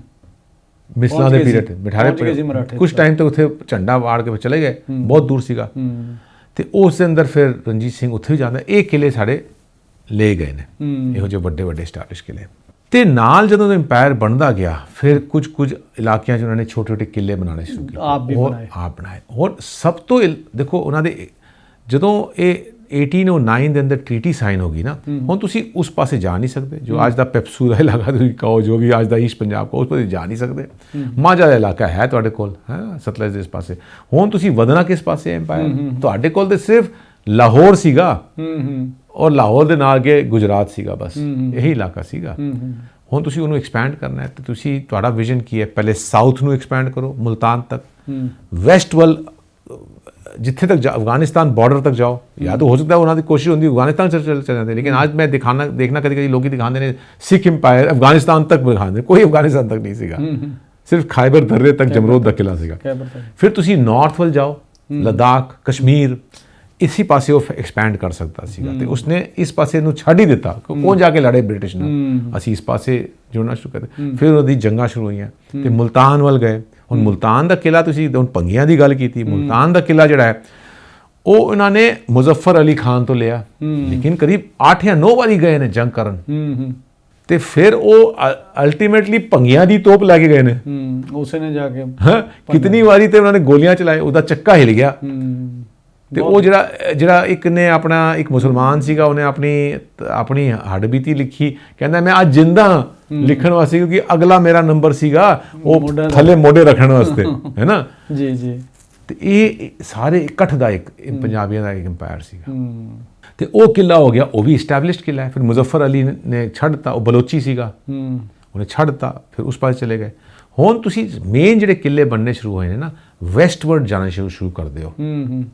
ਮਿਸਲਾਂ ਦੇ ਪੀਰੀਅਡ ਮਰਾਠੇ। ਕੁਝ ਟਾਈਮ ਤੱਕ ਉੱਥੇ ਝੰਡਾ ਵਾੜ ਕੇ ਚਲੇ ਗਏ ਬਹੁਤ ਦੂਰ ਸੀਗਾ। ਤੇ ਉਸ ਦੇ ਅੰਦਰ ਫਿਰ ਰਣਜੀਤ ਸਿੰਘ ਉੱਥੇ ਵੀ ਜਾਂਦਾ ਇਹ ਕਿਲੇ ਸਾਡੇ ਲੈ ਗਏ ਨੇ। ਇਹੋ ਜਿਹੇ ਵੱਡੇ ਵੱਡੇ ਸਟਾਬਲਿਸ਼ ਕਿਲੇ। ਤੇ ਨਾਲ ਜਦੋਂ ਇੰਪਾਇਰ ਬਣਦਾ ਗਿਆ ਫਿਰ ਕੁਝ ਕੁਝ ਇਲਾਕਿਆਂ 'ਚ ਉਹਨਾਂ ਨੇ ਛੋਟੇ ਛੋਟੇ ਕਿਲੇ ਬਣਾਉਣੇ ਸ਼ੁਰੂ ਕੀਤੇ। ਆਪ ਵੀ ਬਣਾਏ। ਆਪ ਬਣਾਏ। ਹੋਰ ਸਭ ਤੋਂ ਦੇਖੋ ਉਹਨਾਂ ਦੇ ਜਦੋਂ ਇਹ 1809 ਦੇ ਅੰਦਰ ਟ੍ਰੀਟੀ ਸਾਈਨ ਹੋ ਗਈ ਨਾ ਹੁਣ ਤੁਸੀਂ ਉਸ ਪਾਸੇ ਜਾ ਨਹੀਂ ਸਕਦੇ ਜੋ ਅੱਜ ਦਾ ਪੈਪਸੂ ਦਾ ਇਲਾਕਾ ਤੁਸੀਂ ਕਹੋ ਜੋ ਵੀ ਅੱਜ ਦਾ ਈਸਟ ਪੰਜਾਬ ਕਹੋ ਉਸ ਪਾਸੇ ਜਾ ਨਹੀਂ ਸਕਦੇ। ਮਾਝਾ ਦਾ ਇਲਾਕਾ ਹੈ ਤੁਹਾਡੇ ਕੋਲ ਹੈ ਸਤਲੁਜ ਦੇ ਇਸ ਪਾਸੇ। ਹੁਣ ਤੁਸੀਂ ਵਧਣਾ ਕਿਸ ਪਾਸੇ ਐਮਪਾਇਰ ਤੁਹਾਡੇ ਕੋਲ ਤੇ ਸਿਰਫ ਲਾਹੌਰ ਸੀਗਾ ਔਰ ਲਾਹੌਰ ਦੇ ਨਾਲ ਅੱਗੇ ਗੁਜਰਾਤ ਸੀਗਾ ਬਸ। ਇਹੀ ਇਲਾਕਾ ਸੀਗਾ। ਹੁਣ ਤੁਸੀਂ ਉਹਨੂੰ ਐਕਸਪੈਂਡ ਕਰਨਾ ਹੈ ਤੇ ਤੁਸੀਂ ਤੁਹਾਡਾ ਵਿਜ਼ਨ ਕੀ ਹੈ? ਪਹਿਲੇ ਸਾਊਥ ਨੂੰ ਐਕਸਪੈਂਡ ਕਰੋ ਮੁਲਤਾਨ ਤੱਕ। ਵੈਸਟ ਵੱਲ ਤੱਕ ਜਾ- ਅਫਗਾਨਿਸਤਾਨ ਬਾਰਡਰ ਤੱਕ ਜਾਓ ਜਾਂ ਤਾਂ ਹੋ ਸਕਦਾ ਉਹਨਾਂ ਦੀ ਕੋਸ਼ਿਸ਼ ਹੁੰਦੀ ਅਫਗਾਨਿਸਤਾਨ ਚਲ ਚਲ ਜਾਂਦੇ ਲੇਕਿਨ ਅੱਜ ਮੈਂ ਦਿਖਾਣਾ ਦੇਖਣਾ ਕਦੀ ਕਦੀ ਲੋਕੀ ਦਿਖਾਉਂਦੇ ਨੇ ਸਿੱਖ ਇੰਪਾਇਰ ਅਫਗਾਨਿਸਤਾਨ ਤੱਕ ਦਿਖਾਉਂਦੇ ਕੋਈ ਅਫਗਾਨਿਸਤਾਨ ਤੱਕ ਨਹੀਂ ਸੀਗਾ। ਸਿਰਫ ਖਾਈਬਰ ਦਰਰੇ ਤੱਕ ਜਮਰੋਦ ਦਾ ਕਿਲਾ ਸੀਗਾ। ਫਿਰ ਤੁਸੀਂ ਨਾਰਥ ਵੱਲ ਜਾਓ ਲਦਾਖ ਕਸ਼ਮੀਰ ਇਸੇ ਪਾਸੇ ਉਹ ਐਕਸਪੈਂਡ ਕਰ ਸਕਦਾ ਸੀਗਾ ਤੇ ਉਸਨੇ ਇਸ ਪਾਸੇ ਨੂੰ ਛੱਡ ਹੀ ਦਿੱਤਾ ਕੌਣ ਜਾ ਕੇ ਲੜੇ ਬ੍ਰਿਟਿਸ਼ ਨਾਲ। ਅਸੀਂ ਇਸ ਪਾਸੇ ਜੁੜਨਾ ਸ਼ੁਰੂ ਕਰਦੇ ਫਿਰ ਉਹਦੀ ਜੰਗਾਂ ਸ਼ੁਰੂ ਹੋਈਆਂ ਤੇ ਮੁਲਤਾਨ ਵੱਲ ਗਏ। ਹੁਣ ਮੁਲਤਾਨ ਦਾ ਕਿਲਾ ਤੁਸੀਂ ਹੁਣ ਪੰਗੀਆਂ ਦੀ ਗੱਲ ਕੀਤੀ ਮੁਲਤਾਨ ਦਾ ਕਿਲਾ ਜਿਹੜਾ ਹੈ ਉਹ ਉਹਨਾਂ ਨੇ ਮੁਜ਼ੱਫਰ ਅਲੀ ਖਾਨ ਤੋਂ ਲਿਆ। ਲੇਕਿਨ ਕਰੀਬ 8 ਜਾਂ 9 ਵਾਰੀ ਗਏ ਨੇ ਜੰਗ ਕਰਨ। ਹੂੰ ਹੂੰ। ਤੇ ਫਿਰ ਉਹ ਅਲਟੀਮੇਟਲੀ ਪੰਗੀਆਂ ਦੀ ਤੋਪ ਲੈ ਕੇ ਗਏ ਨੇ। ਹੂੰ ਉਸੇ ਨੇ ਜਾ ਕੇ ਹਾਂ ਕਿਤਨੀ ਵਾਰੀ ਤੇ ਉਹਨਾਂ ਨੇ ਗੋਲੀਆਂ ਚਲਾਏ ਉਹਦਾ ਚੱਕਾ ਹਿਲ ਗਿਆ। ਤੇ ਉਹ ਜਿਹੜਾ ਜਿਹੜਾ ਇੱਕ ਨੇ ਆਪਣਾ ਇੱਕ ਮੁਸਲਮਾਨ ਸੀਗਾ ਉਹਨੇ ਆਪਣੀ ਆਪਣੀ ਹੱਡਬੀਤੀ ਲਿਖੀ। ਕਹਿੰਦਾ ਮੈਂ ਅੱਜ ਜਿੰਦਾ ਹਾਂ। ਲਿਖਣ ਵਾਸਤੇ ਕਿਉਂਕਿ ਅਗਲਾ ਮੇਰਾ ਨੰਬਰ ਸੀਗਾ ਉਹ। ਥੱਲੇ ਮੋਢੇ ਰੱਖਣ ਵਾਸਤੇ ਹੈ ਨਾ? ਜੀ ਜੀ। ਤੇ ਇਹ ਸਾਰੇ ਇਕੱਠ ਦਾ ਇੱਕ ਪੰਜਾਬੀਆਂ ਦਾ ਇੱਕ ਇੰਪਾਇਰ ਸੀਗਾ। ਤੇ ਉਹ ਕਿਲਾ ਹੋ ਗਿਆ ਉਹ ਵੀ ਐਸਟੈਬਲਿਸ਼ਡ ਕਿਲਾ ਹੈ। ਫਿਰ ਮੁਜ਼ੱਫਰ ਅਲੀ ਨੇ ਛੱਡਤਾ ਉਹ ਬਲੋਚੀ ਸੀਗਾ। ਉਹਨੇ ਛੱਡਤਾ ਫਿਰ ਉਸ ਪਾਸੇ ਚਲੇ ਗਏ। ਹੁਣ ਤੁਸੀਂ ਮੇਨ ਜਿਹੜੇ ਕਿਲੇ ਬਣਨੇ ਸ਼ੁਰੂ ਹੋਏ ਨੇ ਨਾ ਵੈਸਟਵਰਡ ਜਾਣਾ ਸ਼ੁਰੂ ਸ਼ੁਰੂ ਕਰਦੇ ਹੋ ਹੂੰ।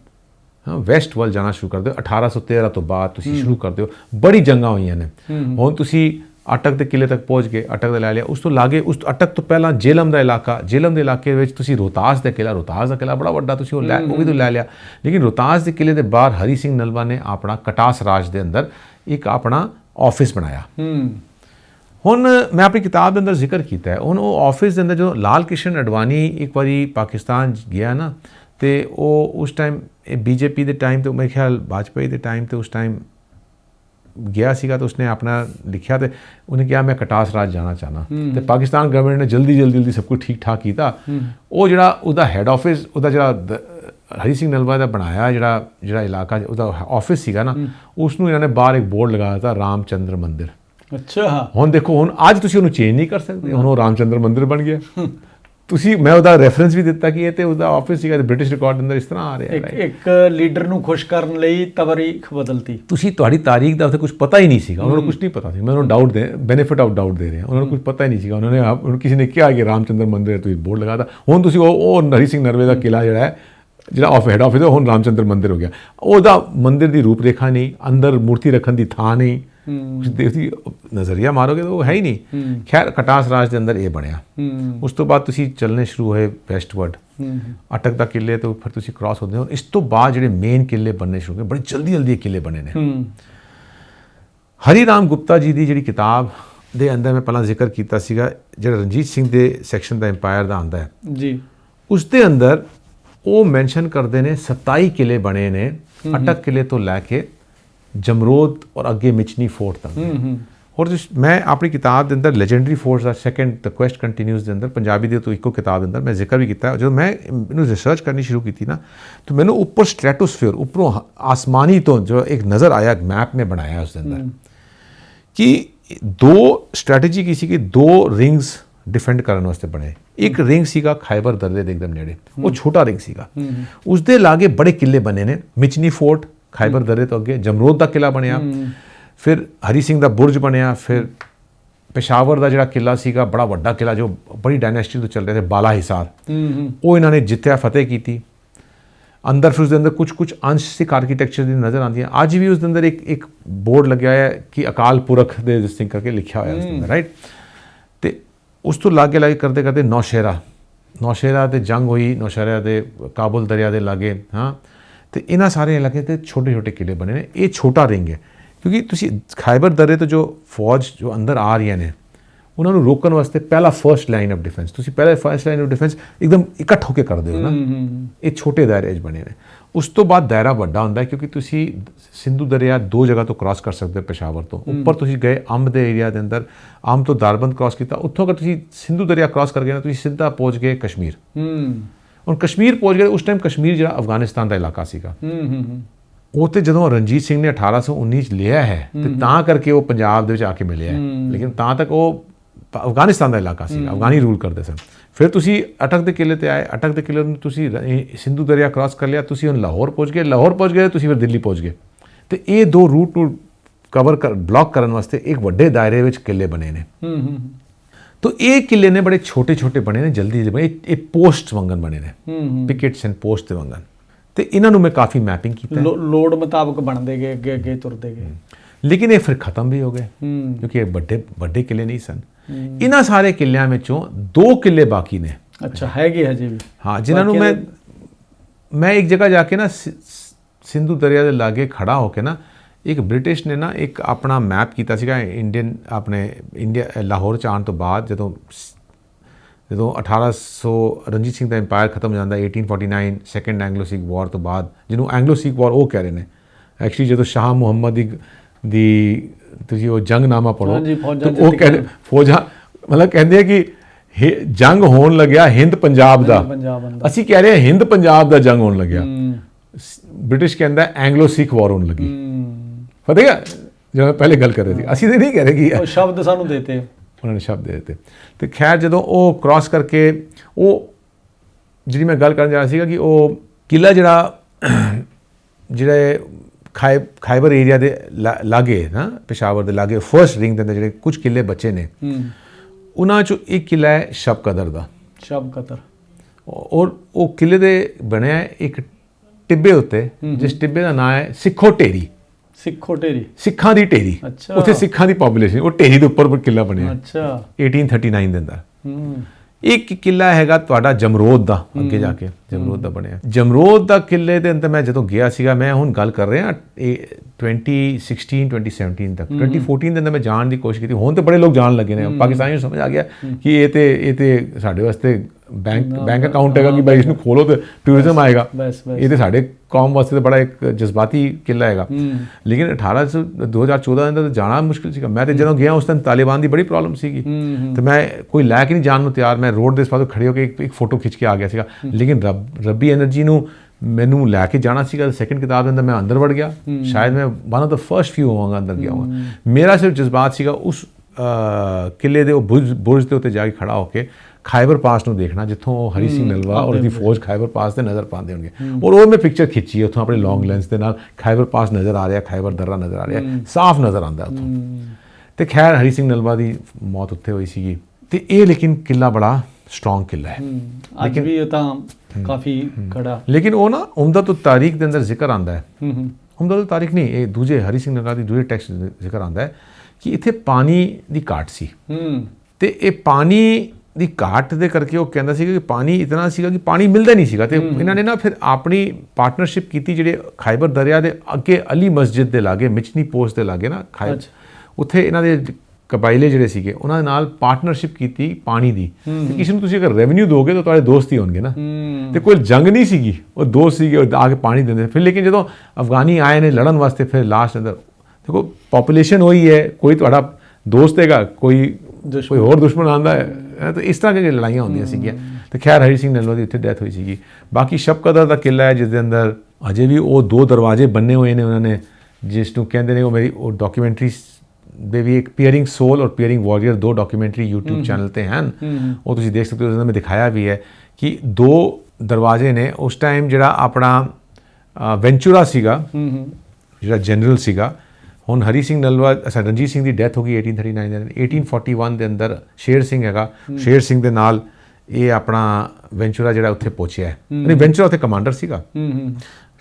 ਵੈਸਟ ਵੱਲ ਜਾਣਾ ਸ਼ੁਰੂ ਕਰਦੇ ਹੋ 1813 ਤੋਂ ਬਾਅਦ ਤੁਸੀਂ ਸ਼ੁਰੂ ਕਰਦੇ ਹੋ ਬੜੀ ਜੰਗਾਂ ਹੋਈਆਂ ਨੇ। ਹੁਣ ਤੁਸੀਂ ਅਟਕ ਦੇ ਕਿਲੇ ਤੱਕ ਪਹੁੰਚ ਗਏ ਅਟਕ ਦਾ ਲੈ ਲਿਆ। ਉਸ ਤੋਂ ਲਾਗੇ ਉਸ ਅਟਕ ਤੋਂ ਪਹਿਲਾਂ ਜੇਲਮ ਦਾ ਇਲਾਕਾ ਜੇਲਮ ਦੇ ਇਲਾਕੇ ਵਿੱਚ ਤੁਸੀਂ ਰੋਹਤਾਸ ਦਾ ਕਿਲਾ ਰੋਹਤਾਸ ਦਾ ਕਿਲਾ ਬੜਾ ਵੱਡਾ ਤੁਸੀਂ ਉਹ ਲੈ ਉਹ ਵੀ ਤੋਂ ਲੈ ਲਿਆ। ਲੇਕਿਨ ਰੋਹਤਾਸ ਦੇ ਕਿਲੇ ਦੇ ਬਾਹਰ ਹਰੀ ਸਿੰਘ ਨਲਵਾ ਨੇ ਆਪਣਾ ਕਟਾਸ ਰਾਜ ਦੇ ਅੰਦਰ ਇੱਕ ਆਪਣਾ ਆਫਿਸ ਬਣਾਇਆ। ਹੁਣ ਮੈਂ ਆਪਣੀ ਕਿਤਾਬ ਦੇ ਅੰਦਰ ਜ਼ਿਕਰ ਕੀਤਾ ਹੈ। ਹੁਣ ਉਹ ਆਫਿਸ ਦੇ ਅੰਦਰ ਜਦੋਂ ਲਾਲ ਕ੍ਰਿਸ਼ਨ ਅਡਵਾਨੀ ਇੱਕ ਵਾਰੀ ਪਾਕਿਸਤਾਨ ਗਿਆ ਨਾ ਤੇ ਉਹ ਉਸ ਟਾਈਮ ਬੀਜੇਪੀ ਦੇ ਟਾਈਮ ਤੇ ਮੇਰੇ ਖਿਆਲ ਵਾਜਪਾਈ ਦੇ ਟਾਈਮ ਤੇ ਉਸ ਟਾਈਮ ਗਿਆ ਸੀਗਾ ਤਾਂ ਉਸਨੇ ਆਪਣਾ ਲਿਖਿਆ ਤੇ ਉਹਨੇ ਕਿਹਾ ਮੈਂ ਕਟਾਸ ਰਾਜ ਜਾਣਾ ਚਾਹਨਾ ਤੇ ਪਾਕਿਸਤਾਨ ਗਵਰਨਮੈਂਟ ਨੇ ਜਲਦੀ ਜਲਦੀ ਜਲਦੀ ਸਭ ਕੁਝ ਠੀਕ ਠਾਕ ਕੀਤਾ। ਉਹ ਜਿਹੜਾ ਉਹਦਾ ਹੈੱਡ ਆਫਿਸ ਉਹਦਾ ਜਿਹੜਾ ਹਰੀ ਸਿੰਘ ਨਲਵਾ ਦਾ ਬਣਾਇਆ ਜਿਹੜਾ ਜਿਹੜਾ ਇਲਾਕਾ ਉਹਦਾ ਆਫਿਸ ਸੀਗਾ ਨਾ ਉਸ ਨੂੰ ਇਹਨਾਂ ਨੇ ਬਾਹਰ ਇੱਕ ਬੋਰਡ ਲਗਾਇਆ ਤਾ ਰਾਮਚੰਦਰ ਮੰਦਿਰ। ਅੱਛਾ। ਹੁਣ ਦੇਖੋ ਹੁਣ ਅੱਜ ਤੁਸੀਂ ਉਹਨੂੰ ਚੇਂਜ ਨਹੀਂ ਕਰ ਸਕਦੇ। ਹੁਣ ਉਹ ਰਾਮਚੰਦਰ ਮੰਦਿਰ ਬਣ ਗਿਆ। ਤੁਸੀਂ ਮੈਂ ਉਹਦਾ ਰੈਫਰੈਂਸ ਵੀ ਦਿੱਤਾ ਕਿ ਇਹ ਤੇ ਉਹਦਾ ਆਫਿਸ ਸੀਗਾ ਤੇ ਬ੍ਰਿਟਿਸ਼ ਰਿਕਾਰਡ ਅੰਦਰ ਇਸ ਤਰ੍ਹਾਂ ਆ ਰਿਹਾ ਇੱਕ ਹੈ ਇੱਕ ਲੀਡਰ ਨੂੰ ਖੁਸ਼ ਕਰਨ ਲਈ ਤਵਰੀਖ ਬਦਲਤੀ। ਤੁਸੀਂ ਤੁਹਾਡੀ ਤਾਰੀਖ ਦਾ ਉੱਥੇ ਕੁਝ ਪਤਾ ਹੀ ਨਹੀਂ ਸੀਗਾ। ਉਹਨਾਂ ਨੂੰ ਕੁਝ ਨਹੀਂ ਪਤਾ ਸੀ। ਮੈਂ ਉਹਨਾਂ ਨੂੰ ਡਾਊਟ ਦੇ ਬੈਨੀਫਿਟ ਆਫ ਡਾਊਟ ਦੇ ਰਿਹਾ। ਉਹਨਾਂ ਨੂੰ ਕੁਝ ਪਤਾ ਹੀ ਨਹੀਂ ਸੀਗਾ। ਉਹਨਾਂ ਨੇ ਉਹਨੂੰ ਕਿਸੇ ਨੇ ਕਿਹਾ ਕਿ ਰਾਮਚੰਦਰ ਮੰਦਿਰ ਤੁਸੀਂ ਬੋਰਡ ਲਗਾਤਾ ਹੁਣ ਤੁਸੀਂ ਉਹ ਉਹ ਹਰੀ ਸਿੰਘ ਨਰਵੇ ਦਾ ਕਿਲਾ ਜਿਹੜਾ ਹੈ ਜਿਹੜਾ ਆਫ ਹੈਡ ਆਫਿਸ ਹੈ ਹੁਣ ਰਾਮਚੰਦਰ ਮੰਦਿਰ ਹੋ ਗਿਆ। ਉਹਦਾ ਮੰਦਿਰ ਦੀ ਰੂਪ ਰੇਖਾ ਨਹੀਂ ਅੰਦਰ ਮੂਰਤੀ ਰੱਖਣ ਦੀ ਥਾਂ ਨਹੀਂ। ਦੇਖਦੀ ਨਜ਼ਰੀਆ ਮਾਰੋਗੇ ਤਾਂ ਉਹ ਹੈ ਹੀ ਨਹੀਂ। ਖੈਰ ਕਟਾਸ ਰਾਜ ਦੇ ਅੰਦਰ ਇਹ ਬਣਿਆ। ਉਸ ਤੋਂ ਬਾਅਦ ਤੁਸੀਂ ਚੱਲਣੇ ਸ਼ੁਰੂ ਹੋਏ ਵੈਸਟਵਰਡ ਅਟਕ ਦਾ ਕਿਲੇ ਤੋਂ ਫਿਰ ਤੁਸੀਂ ਕ੍ਰਾਸ ਹੁੰਦੇ ਹੋ। ਇਸ ਤੋਂ ਬਾਅਦ ਜਿਹੜੇ ਮੇਨ ਕਿਲੇ ਬਣਨੇ ਸ਼ੁਰੂ ਹੋਏ ਬੜੀ ਜਲਦੀ ਜਲਦੀ ਕਿਲੇ ਬਣੇ ਨੇ। ਹਰੀ ਰਾਮ ਗੁਪਤਾ ਜੀ ਦੀ ਜਿਹੜੀ ਕਿਤਾਬ ਦੇ ਅੰਦਰ ਮੈਂ ਪਹਿਲਾਂ ਜ਼ਿਕਰ ਕੀਤਾ ਸੀਗਾ ਜਿਹੜਾ ਰਣਜੀਤ ਸਿੰਘ ਦੇ ਸੈਕਸ਼ਨ ਦਾ ਐਮਪਾਇਰ ਦਾ ਆਂਦਾ ਹੈ। ਜੀ। ਉਸ ਦੇ ਅੰਦਰ ਉਹ ਮੈਂਸ਼ਨ ਕਰਦੇ ਨੇ 27 ਕਿਲੇ ਬਣੇ ਨੇ ਅਟਕ ਕਿਲੇ ਤੋਂ ਲੈ ਕੇ ਜਮਰੋਦ ਔਰ ਅੱਗੇ ਮਿਚਨੀ ਫੋਰਟ ਤੱਕ। ਹੂੰ ਹੂੰ। ਔਰ ਜਿਸ ਮੈਂ ਆਪਣੀ ਕਿਤਾਬ ਦੇ ਅੰਦਰ ਲੈਜੈਂਡਰੀ ਫੋਰਸ ਦਾ ਸੈਕੰਡ ਦ ਕੁਐਸਟ ਕੰਟੀਨਿਊਸ ਦੇ ਅੰਦਰ ਪੰਜਾਬੀ ਦੇ ਤੋਂ ਇੱਕੋ ਕਿਤਾਬ ਦੇ ਅੰਦਰ ਮੈਂ ਜ਼ਿਕਰ ਵੀ ਕੀਤਾ। ਜਦੋਂ ਮੈਂ ਇਹਨੂੰ ਰਿਸਰਚ ਕਰਨੀ ਸ਼ੁਰੂ ਕੀਤੀ ਨਾ ਤਾਂ ਮੈਨੂੰ ਉੱਪਰ ਸਟ੍ਰੈਟੋਸਫੀਅਰ ਉੱਪਰੋਂ ਆਸਮਾਨੀ ਤੋਂ ਜੋ ਇੱਕ ਨਜ਼ਰ ਆਇਆ ਮੈਪ ਨੇ ਬਣਾਇਆ ਉਸ ਦੇ ਅੰਦਰ। ਕਿ ਦੋ ਸਟ੍ਰੈਟਜੀ ਕੀ ਸੀ ਕਿ ਦੋ ਰਿੰਗਸ ਡਿਫੈਂਡ ਕਰਨ ਵਾਸਤੇ ਬਣੇ। ਇੱਕ ਰਿੰਗ ਸੀਗਾ ਖਾਈਬਰ ਦਰਦੇ ਦੇ ਇੱਕਦਮ ਨੇੜੇ। ਉਹ ਛੋਟਾ ਰਿੰਗ ਸੀਗਾ। ਉਸ ਦੇ ਲਾਗੇ ਬੜੇ ਕਿਲੇ ਬਣੇ ਨੇ ਮਿਚਨੀ ਫੋਰਟ ਖਾਈਬਰ ਦਰਦੇ ਤੋਂ ਅੱਗੇ ਜਮਰੋਦ ਦਾ ਕਿਲਾ ਬਣਿਆ ਫਿਰ ਹਰੀ ਸਿੰਘ ਦਾ ਬੁਰਜ ਬਣਿਆ ਫਿਰ ਪੇਸ਼ਾਵਰ ਦਾ ਜਿਹੜਾ ਕਿਲਾ ਸੀਗਾ ਬੜਾ ਵੱਡਾ ਕਿਲਾ ਜੋ ਬੜੀ ਡਾਇਨੈਸਟੀ ਤੋਂ ਚੱਲ ਰਿਹਾ ਸੀ ਬਾਲਾ ਹਿਸਾਰ ਹੂੰ ਹੂੰ ਉਹ ਇਹਨਾਂ ਨੇ ਜਿੱਤਿਆ ਫਤਿਹ ਕੀਤੀ ਅੰਦਰ ਫਿਰ ਉਸ ਦੇ ਅੰਦਰ ਕੁਝ ਕੁਝ ਅੰਸ਼ ਸਿੱਖ ਆਰਕੀਟੈਕਚਰ ਦੀ ਨਜ਼ਰ ਆਉਂਦੀਆਂ ਅੱਜ ਵੀ ਉਸ ਦੇ ਅੰਦਰ ਇੱਕ ਇੱਕ ਬੋਰਡ ਲੱਗਿਆ ਹੋਇਆ ਹੈ ਕਿ ਅਕਾਲ ਪੁਰਖ ਦੇ ਜਿਸਤਿੰਗ ਕਰਕੇ ਲਿਖਿਆ ਹੋਇਆ ਉਸ ਦੇ ਅੰਦਰ ਰਾਈਟ ਤੇ ਉਸ ਤੋਂ ਲਾਗੇ ਲਾਗੇ ਕਰਦੇ ਕਰਦੇ ਨੌਸ਼ੇਰਾ ਨੌਸ਼ੇਰਾ ਤੇ ਜੰਗ ਹੋਈ ਨੌਸ਼ੇਰਾ ਦੇ ਕਾਬੁਲ ਦਰਿਆ ਦੇ ਲਾਗੇ ਹਾਂ ਤੇ ਇਹਨਾਂ ਸਾਰੇ ਇਲਾਕੇ ਤੇ ਛੋਟੇ ਛੋਟੇ ਕਿਲੇ ਬਣੇ ਨੇ। ਇਹ ਛੋਟਾ ਰਿੰਗ ਹੈ। ਕਿਉਂਕਿ ਤੁਸੀਂ ਖਾਈਬਰ ਦਰੇ ਤੋਂ ਜੋ ਫੌਜ ਜੋ ਅੰਦਰ ਆ ਰਹੀਆਂ ਨੇ ਉਹਨਾਂ ਨੂੰ ਰੋਕਣ ਵਾਸਤੇ ਪਹਿਲਾ ਫਰਸਟ ਲਾਈਨ ਆਫ ਡਿਫੈਂਸ ਤੁਸੀਂ ਪਹਿਲੇ ਫਰਸਟ ਲਾਈਨ ਆਫ ਡਿਫੈਂਸ ਇੱਕਦਮ ਇਕੱਠ ਹੋ ਕੇ ਕਰਦੇ ਹੋ ਨਾ। ਇਹ ਛੋਟੇ ਦਾਇਰੇ 'ਚ ਬਣੇ ਨੇ। ਉਸ ਤੋਂ ਬਾਅਦ ਦਾਇਰਾ ਵੱਡਾ ਹੁੰਦਾ ਹੈ ਕਿਉਂਕਿ ਤੁਸੀਂ ਸਿੰਧੂ ਦਰਿਆ ਦੋ ਜਗ੍ਹਾ ਤੋਂ ਕ੍ਰਾਸ ਕਰ ਸਕਦੇ ਹੋ ਪੇਸ਼ਾਵਰ ਤੋਂ। ਉੱਪਰ ਤੁਸੀਂ ਗਏ ਅੰਬ ਦੇ ਏਰੀਆ ਦੇ ਅੰਦਰ ਅੰਬ ਤੋਂ ਦਾਰਬੰਦ ਕ੍ਰਾਸ ਕੀਤਾ। ਉੱਥੋਂ ਅਗਰ ਤੁਸੀਂ ਸਿੰਧੂ ਦਰਿਆ ਕ੍ਰਾਸ ਕਰ ਗਏ ਨਾ ਤੁਸੀਂ ਸਿੱਧਾ ਪਹੁੰਚ ਗਏ ਕਸ਼ਮੀਰ। ਹੂੰ। ਹੁਣ ਕਸ਼ਮੀਰ ਪਹੁੰਚ ਗਏ ਉਸ ਟਾਈਮ ਕਸ਼ਮੀਰ ਜਿਹੜਾ ਅਫਗਾਨਿਸਤਾਨ ਦਾ ਇਲਾਕਾ ਸੀਗਾ। ਹੂੰ ਹੂੰ ਉਹ ਤੇ ਜਦੋਂ ਰਣਜੀਤ ਸਿੰਘ ਨੇ 1819 ਚ ਲਿਆ ਹੈ ਤੇ ਤਾਂ ਕਰਕੇ ਉਹ ਪੰਜਾਬ ਦੇ ਵਿੱਚ ਆ ਕੇ ਮਿਲਿਆ ਹੈ। ਲੇਕਿਨ ਤਾਂ ਤੱਕ ਉਹ ਅਫਗਾਨਿਸਤਾਨ ਦਾ ਇਲਾਕਾ ਸੀ ਅਫਗਾਨੀ ਰੂਲ ਕਰਦੇ ਸਨ। ਫਿਰ ਤੁਸੀਂ ਅਟਕ ਦੇ ਕਿਲੇ ਤੇ ਆਏ ਅਟਕ ਦੇ ਕਿਲੇ ਨੂੰ ਤੁਸੀਂ ਸਿੰਧੂ ਦਰਿਆ ਕ੍ਰਾਸ ਕਰ ਲਿਆ ਤੁਸੀਂ ਹੁਣ ਲਾਹੌਰ ਪਹੁੰਚ ਗਏ। ਲਾਹੌਰ ਪਹੁੰਚ ਗਏ ਤੁਸੀਂ ਫਿਰ ਦਿੱਲੀ ਪਹੁੰਚ ਗਏ। ਤੇ ਇਹ ਦੋ ਰੂਟ ਨੂੰ ਕਵਰ ਕਰ ਬਲੌਕ ਕਰਨ ਵਾਸਤੇ ਇੱਕ ਵੱਡੇ ਦਾਇਰੇ ਵਿੱਚ ਕਿਲੇ ਬਣੇ ਨੇ। ਹੂੰ ਹੂੰ। ਤੋ ਇਹ ਕਿਲੇ ਨੇ ਬੜੇ ਛੋਟੇ ਛੋਟੇ ਬਣੇ ਨੇ ਜਲਦੀ ਜਲਦੀ ਬਣੇ ਇਹ- ਪੋਸਟ ਵਾਂਗਨ ਬਣੇ ਨੇ ਪਿਕੇਟਸ ਐਂਡ ਪੋਸਟ ਦੇ ਵਾਂਗਨ ਤੇ ਇਹਨਾਂ ਨੂੰ ਮੈਂ ਕਾਫੀ ਮੈਪਿੰਗ ਕੀਤਾ ਲੋ- ਲੋੜ ਮੁਤਾਬਕ ਬਣਦੇ ਗਏ ਅੱਗੇ ਅੱਗੇ ਤੁਰਦੇ ਗਏ ਲੇਕਿਨ ਇਹ ਫਿਰ ਖਤਮ ਵੀ ਹੋ ਗਏ ਕਿਉਂਕਿ ਇਹ ਵੱਡੇ ਵੱਡੇ ਕਿਲੇ ਨਹੀਂ ਸਨ ਇਹਨਾਂ ਸਾਰੇ ਕਿਲਿਆਂ ਵਿੱਚੋਂ ਦੋ ਕਿਲੇ ਬਾਕੀ ਨੇ ਅੱਛਾ ਹੈਗੇ ਹਜੇ ਵੀ ਹਾਂ ਜਿਨ੍ਹਾਂ ਨੂੰ ਮੈਂ ਮੈਂ ਇੱਕ ਜਗ੍ਹਾ ਜਾ ਕੇ ਨਾ ਸਿੰਧੂ ਦਰਿਆ ਦੇ ਲਾਗੇ ਖੜਾ ਹੋ ਕੇ ਨਾ ਇੱਕ ਬ੍ਰਿਟਿਸ਼ ਨੇ ਨਾ ਇੱਕ ਆਪਣਾ ਮੈਪ ਕੀਤਾ ਸੀਗਾ ਇੰਡੀਅਨ ਆਪਣੇ ਇੰਡੀਆ ਲਾਹੌਰ ਚ ਆਉਣ ਤੋਂ ਬਾਅਦ ਜਦੋਂ ਜਦੋਂ 1800 ਰਣਜੀਤ ਸਿੰਘ ਦਾ ਐਮਪਾਇਰ ਖਤਮ ਹੋ ਜਾਂਦਾ 1849 ਸੈਕੰਡ ਐਂਗਲੋ ਸਿੱਖ ਵਾਰ ਤੋਂ ਬਾਅਦ ਜਿਹਨੂੰ ਐਂਗਲੋ ਸਿੱਖ ਵਾਰ ਉਹ ਕਹਿ ਰਹੇ ਨੇ। ਐਕਚੁਅਲੀ ਜਦੋਂ ਸ਼ਾਹ ਮੁਹੰਮਦ ਦੀ ਦੀ ਤੁਸੀਂ ਉਹ ਜੰਗਨਾਮਾ ਤਾਂ ਉਹ ਕਹਿੰਦੇ ਫੌਜਾਂ ਮਤਲਬ ਕਹਿੰਦੇ ਆ ਕਿ ਜੰਗ ਹੋਣ ਲੱਗਿਆ ਹਿੰਦ ਪੰਜਾਬ ਦਾ। ਅਸੀਂ ਕਹਿ ਰਹੇ ਹਿੰਦ ਪੰਜਾਬ ਦਾ ਜੰਗ ਹੋਣ ਲੱਗਿਆ। ਬ੍ਰਿਟਿਸ਼ ਕਹਿੰਦਾ ਐਂਗਲੋ ਸਿੱਖ ਵਾਰ ਹੋਣ ਲੱਗੀ। ਹੂੰ ਪਤਾ ਹੈ ਜਦੋਂ ਪਹਿਲੇ ਗੱਲ ਕਰ ਰਹੇ ਸੀ ਅਸੀਂ ਤਾਂ ਨਹੀਂ ਕਹਿ ਰਹੇ ਕਿ ਉਹ ਸ਼ਬਦ ਸਾਨੂੰ ਦੇਤੇ। ਉਹਨਾਂ ਨੇ ਸ਼ਬਦ ਦੇ ਦਿੱਤੇ। ਤੇ ਖੈਰ ਜਦੋਂ ਉਹ ਕ੍ਰਾਸ ਕਰਕੇ ਉਹ ਜਿਹੜੀ ਮੈਂ ਗੱਲ ਕਰਨ ਜਾ ਰਿਹਾ ਸੀਗਾ ਕਿ ਉਹ ਕਿਲਾ ਜਿਹੜਾ ਜਿਹੜੇ ਖਾਈ ਖਾਈਬਰ ਏਰੀਆ ਦੇ ਲਾਗੇ ਨਾ ਪੇਸ਼ਾਵਰ ਦੇ ਲਾਗੇ ਫਰਸਟ ਰਿੰਗ ਦੇ ਅੰਦਰ ਜਿਹੜੇ ਕੁਝ ਕਿਲੇ ਬੱਚੇ ਨੇ ਹੂੰ। ਉਹਨਾਂ ਚੋਂ ਇੱਕ ਕਿਲਾ ਹੈ ਸ਼ਬ ਕਦਰ ਦਾ। ਸ਼ਬ ਕਤਰ ਔਰ ਉਹ ਕਿਲੇ ਦੇ ਬਣਿਆ ਇੱਕ ਟਿੱਬੇ ਉੱਤੇ ਜਿਸ ਟਿੱਬੇ ਦਾ ਨਾਮ ਹੈ ਸਿੱਖੋ ਢੇਰੀ। ਸਿੱਖੋ ਢੇਰੀ? ਸਿੱਖਾਂ ਦੀ ਢੇਰੀ। ਅੱਛਾ। ਉੱਥੇ ਸਿੱਖਾਂ ਦੀ ਪੋਪੂਲੇਸ਼ਨ ਉਹ ਢੇਰੀ ਦੇ ਉੱਪਰ ਕਿਲਾ ਬਣਿਆ। ਅੱਛਾ। 1839 ਦੇ ਅੰਦਰ। ਹੂੰ। ਇੱਕ ਕਿਲਾ ਹੈਗਾ ਤੁਹਾਡਾ ਜਮਰੋਦ ਦਾ ਅੱਗੇ ਜਾ ਕੇ ਜਮਰੋਦ ਦਾ ਬਣਿਆ। ਜਮਰੋਦ ਦਾ ਕਿਲੇ ਦੇ ਅੰਦਰ ਮੈਂ ਜਦੋਂ ਗਿਆ ਸੀਗਾ ਮੈਂ ਹੁਣ ਗੱਲ ਕਰ ਰਿਹਾ ਇਹ 2016 2017 ਤੱਕ। 2014 ਦੇ ਅੰਦਰ ਮੈਂ ਜਾਣ ਦੀ ਕੋਸ਼ਿਸ਼ ਕੀਤੀ। ਹੁਣ ਤੇ ਬੜੇ ਲੋਕ ਜਾਣ ਲੱਗੇ ਨੇ। ਪਾਕਿਸਤਾਨੀਆਂ ਨੂੰ ਸਮਝ ਆ ਗਿਆ ਕਿ ਇਹ ਤੇ ਇਹ ਤੇ ਸਾਡੇ ਵਾਸਤੇ ਬੈਂਕ ਬੈਂਕ ਅਕਾਊਂਟ ਹੈਗਾ ਕਿ ਭਾਈ ਇਸ ਨੂੰ ਖੋਲੋ ਤੇ ਟੂਰਿਜ਼ਮ ਆਏਗਾ। ਇਹ ਤੇ ਸਾਡੇ ਕੌਮ ਵਾਸਤੇ ਤਾਂ ਬੜਾ ਇੱਕ ਜਜ਼ਬਾਤੀ ਕਿਲਾ ਹੈਗਾ। ਲੇਕਿਨ 18 2014 ਦੇ ਅੰਦਰ ਜਾਣਾ ਮੁਸ਼ਕਿਲ ਸੀਗਾ। ਮੈਂ ਤੇ ਜਦੋਂ ਗਿਆ ਉਸ ਦਿਨ ਤਾਲਿਬਾਨ ਦੀ ਬੜੀ ਪ੍ਰੋਬਲਮ ਸੀਗੀ। ਤੇ ਮੈਂ ਕੋਈ ਲੈ ਕੇ ਨਹੀਂ ਜਾਣ ਨੂੰ ਤਿਆਰ। ਮੈਂ ਰੋਡ ਦੇ ਇਸ ਤੋਂ ਖੜੇ ਹੋ ਕੇ ਇੱਕ ਫੋਟੋ ਖਿੱਚ ਕੇ ਆ ਗਿਆ ਸੀਗਾ। ਲੇਕਿਨ ਰੱਬੀ એનર્ਜੀ ਨੂੰ ਮੈਨੂੰ ਲੈ ਕੇ ਜਾਣਾ ਸੀਗਾ। ਸੈਕੰਡ ਕਿਤਾਬ ਦੇ ਅੰਦਰ ਮੈਂ ਅੰਦਰ ਵੜ ਗਿਆ। ਸ਼ਾਇਦ ਮੈਂ one of the first few ਹੋਵਾਂਗਾ ਅੰਦਰ ਗਿਆ ਹੋਵਾਂ ਮੇਰਾ ਸਿਰਫ ਜਜ਼ਬਾਤ ਸੀਗਾ ਉਸ ਕਿਲੇ ਦੇ ਉਹ ਬੁਰਜ ਦੇ ਉੱਤੇ ਜਾ ਕੇ ਖੜਾ ਹੋ ਕੇ ਖਾਈਬਰ ਪਾਸ ਨੂੰ ਦੇਖਣਾ ਜਿੱਥੋਂ ਹਰੀ ਸਿੰਘ ਨਲਵਾ ਔਰ ਉਹਦੀ ਫੌਜ। ਖਾਈਬਰ ਪਾਸ ਤੇ ਨਜ਼ਰ ਪਾਉਂਦੇ ਹੋਣਗੇ। ਔਰ ਉਹ ਮੈਂ ਪਿਕਚਰ ਖਿੱਚੀ ਉੱਥੋਂ ਆਪਣੇ ਲੌਂਗ ਲੈਂਸ ਦੇ ਨਾਲ। ਖਾਈਬਰ ਪਾਸ ਨਜ਼ਰ ਆ ਰਿਹਾ ਖਾਈਬਰ ਦਰਰਾ ਨਜ਼ਰ ਆ ਰਿਹਾ। ਸਾਫ਼ ਨਜ਼ਰ ਆਉਂਦਾ ਉੱਥੋਂ। ਤੇ ਖੈਰ ਹਰੀ ਸਿੰਘ ਨਲਵਾ ਦੀ ਮੌਤ ਉੱਥੇ ਹੋਈ ਸੀਗੀ। ਤੇ ਇਹ ਲੇਕਿਨ ਕਿਲਾ ਬੜਾ ਸਟਰੋਂਗ ਕਿਲਾ ਹੈ। ਅੱਜ ਵੀ ਉਹ ਤਾਂ ਕਾਫੀ ਖੜਾ। ਲੇਕਿਨ ਉਹ ਨਾ ਉਮਦਾ ਤੋਂ ਤਾਰੀਖ ਦੇ ਅੰਦਰ ਜ਼ਿਕਰ ਆਂਦਾ ਹੈ। ਹੂੰ ਹਮਦਰਦ ਤਾਰੀਖ ਨਹੀਂ ਇਹ ਦੂਜੇ ਹਰੀ ਸਿੰਘ ਨਗਰ ਦੀ ਦੂਜੇ ਟੈਕਸਟ ਜ਼ਿਕਰ ਆਉਂਦਾ ਹੈ ਕਿ ਇੱਥੇ ਪਾਣੀ ਦੀ ਘਾਟ ਸੀ। ਤੇ ਇਹ ਪਾਣੀ ਦੀ ਘਾਟ ਦੇ ਕਰਕੇ ਉਹ ਕਹਿੰਦਾ ਸੀਗਾ ਕਿ ਪਾਣੀ ਇਤਨਾ ਸੀਗਾ ਕਿ ਪਾਣੀ ਮਿਲਦਾ ਨਹੀਂ ਸੀਗਾ ਤੇ ਇਹਨਾਂ ਨੇ ਨਾ ਫਿਰ ਆਪਣੀ ਪਾਰਟਨਰਸ਼ਿਪ ਕੀਤੀ ਜਿਹੜੇ ਖਾਈਬਰ ਦਰਿਆ ਦੇ ਅੱਗੇ ਅਲੀ ਮਸਜਿਦ ਦੇ ਲਾਗੇ ਮਿਚਨੀ ਪੋਸਟ ਦੇ ਲਾਗੇ ਨਾ ਖਾਈ ਅੱਛਾ। ਉੱਥੇ ਇਹਨਾਂ ਦੇ ਕਬਾਇਲੇ ਜਿਹੜੇ ਸੀਗੇ ਉਹਨਾਂ ਦੇ ਨਾਲ ਪਾਰਟਨਰਸ਼ਿਪ ਕੀਤੀ ਪਾਣੀ ਦੀ। ਤੇ ਕਿਸੇ ਨੂੰ ਤੁਸੀਂ ਅਗਰ ਰੈਵਨਿਊ ਦੋਗੇ ਤਾਂ ਤੁਹਾਡੇ ਦੋਸਤ ਹੀ ਹੋਣਗੇ ਨਾ। ਤੇ ਕੋਈ ਜੰਗ ਨਹੀਂ ਸੀਗੀ ਉਹ ਦੋਸਤ ਸੀਗੇ ਉਹ ਆ ਕੇ ਪਾਣੀ ਦਿੰਦੇ ਫਿਰ ਲੇਕਿਨ ਜਦੋਂ ਅਫਗਾਨੀ ਆਏ ਨੇ ਲੜਨ ਵਾਸਤੇ ਫਿਰ ਲਾਸਟ ਅੰਦਰ ਦੇਖੋ ਪੋਪੂਲੇਸ਼ਨ ਹੋਈ ਹੈ ਕੋਈ ਤੁਹਾਡਾ ਦੋਸਤ ਹੈਗਾ ਕੋਈ ਕੋਈ ਹੋਰ ਦੁਸ਼ਮਣ ਆਂਦਾ ਹੈ ਤਾਂ ਇਸ ਤਰ੍ਹਾਂ ਦੀਆਂ ਲੜਾਈਆਂ ਹੁੰਦੀਆਂ ਸੀਗੀਆਂ। ਤੇ ਖੈਰ ਹਰੀ ਸਿੰਘ ਨਲਵਾ ਦੀ ਉੱਥੇ ਡੈਥ ਹੋਈ ਸੀਗੀ। ਬਾਕੀ ਸ਼ਬਕਦਰ ਦਾ ਕਿਲਾ ਹੈ ਜਿਸ ਦੇ ਅੰਦਰ ਅਜੇ ਵੀ ਉਹ ਦੋ ਦਰਵਾਜ਼ੇ ਬੰਨੇ ਹੋਏ ਨੇ ਉਹਨਾਂ ਨੇ ਜਿਸ ਨੂੰ ਕਹਿੰਦੇ ਨੇ ਉਹ ਮੇਰੀ ਉਹ ਡਾਕੂਮੈਂਟਰੀ ਦੇ ਵੀ ਇੱਕ ਪੀਅਰਿੰਗ ਸੋਲ ਔਰ ਪੀਅਰਿੰਗ ਵਾਰੀਅਰ ਦੋ ਡਾਕੂਮੈਂਟਰੀ YouTube ਚੈਨਲ ਤੇ ਹਨ। ਉਹ ਤੁਸੀਂ ਦੇਖ ਸਕਦੇ ਹੋ ਅੰਦਰ ਮੈਂ ਦਿਖਾਇਆ ਵੀ ਹੈ ਕਿ ਦੋ ਦਰਵਾਜ਼ੇ ਨੇ ਉਸ ਟਾਈਮ ਜਿਹੜਾ ਆਪਣਾ ਵੈਂਚੂਰਾ ਸੀਗਾ ਜਿਹੜਾ ਜਨਰਲ ਸੀਗਾ ਹੁਣ ਹਰੀ ਸਿੰਘ ਨਲਵਾ ਅੱਛਾ ਰਣਜੀਤ ਸਿੰਘ ਦੀ ਡੈਥ ਹੋ ਗਈ 1839 ਦੇ ਅੰਦਰ। 1841 ਦੇ ਅੰਦਰ ਸ਼ੇਰ ਸਿੰਘ ਹੈਗਾ। ਸ਼ੇਰ ਸਿੰਘ ਦੇ ਨਾਲ ਇਹ ਆਪਣਾ ਵੈਂਚੂਰਾ ਜਿਹੜਾ ਉੱਥੇ ਪਹੁੰਚਿਆ ਹੈ। ਨਹੀਂ ਵੈਂਚੂਰਾ ਉੱਥੇ ਕਮਾਂਡਰ ਸੀਗਾ।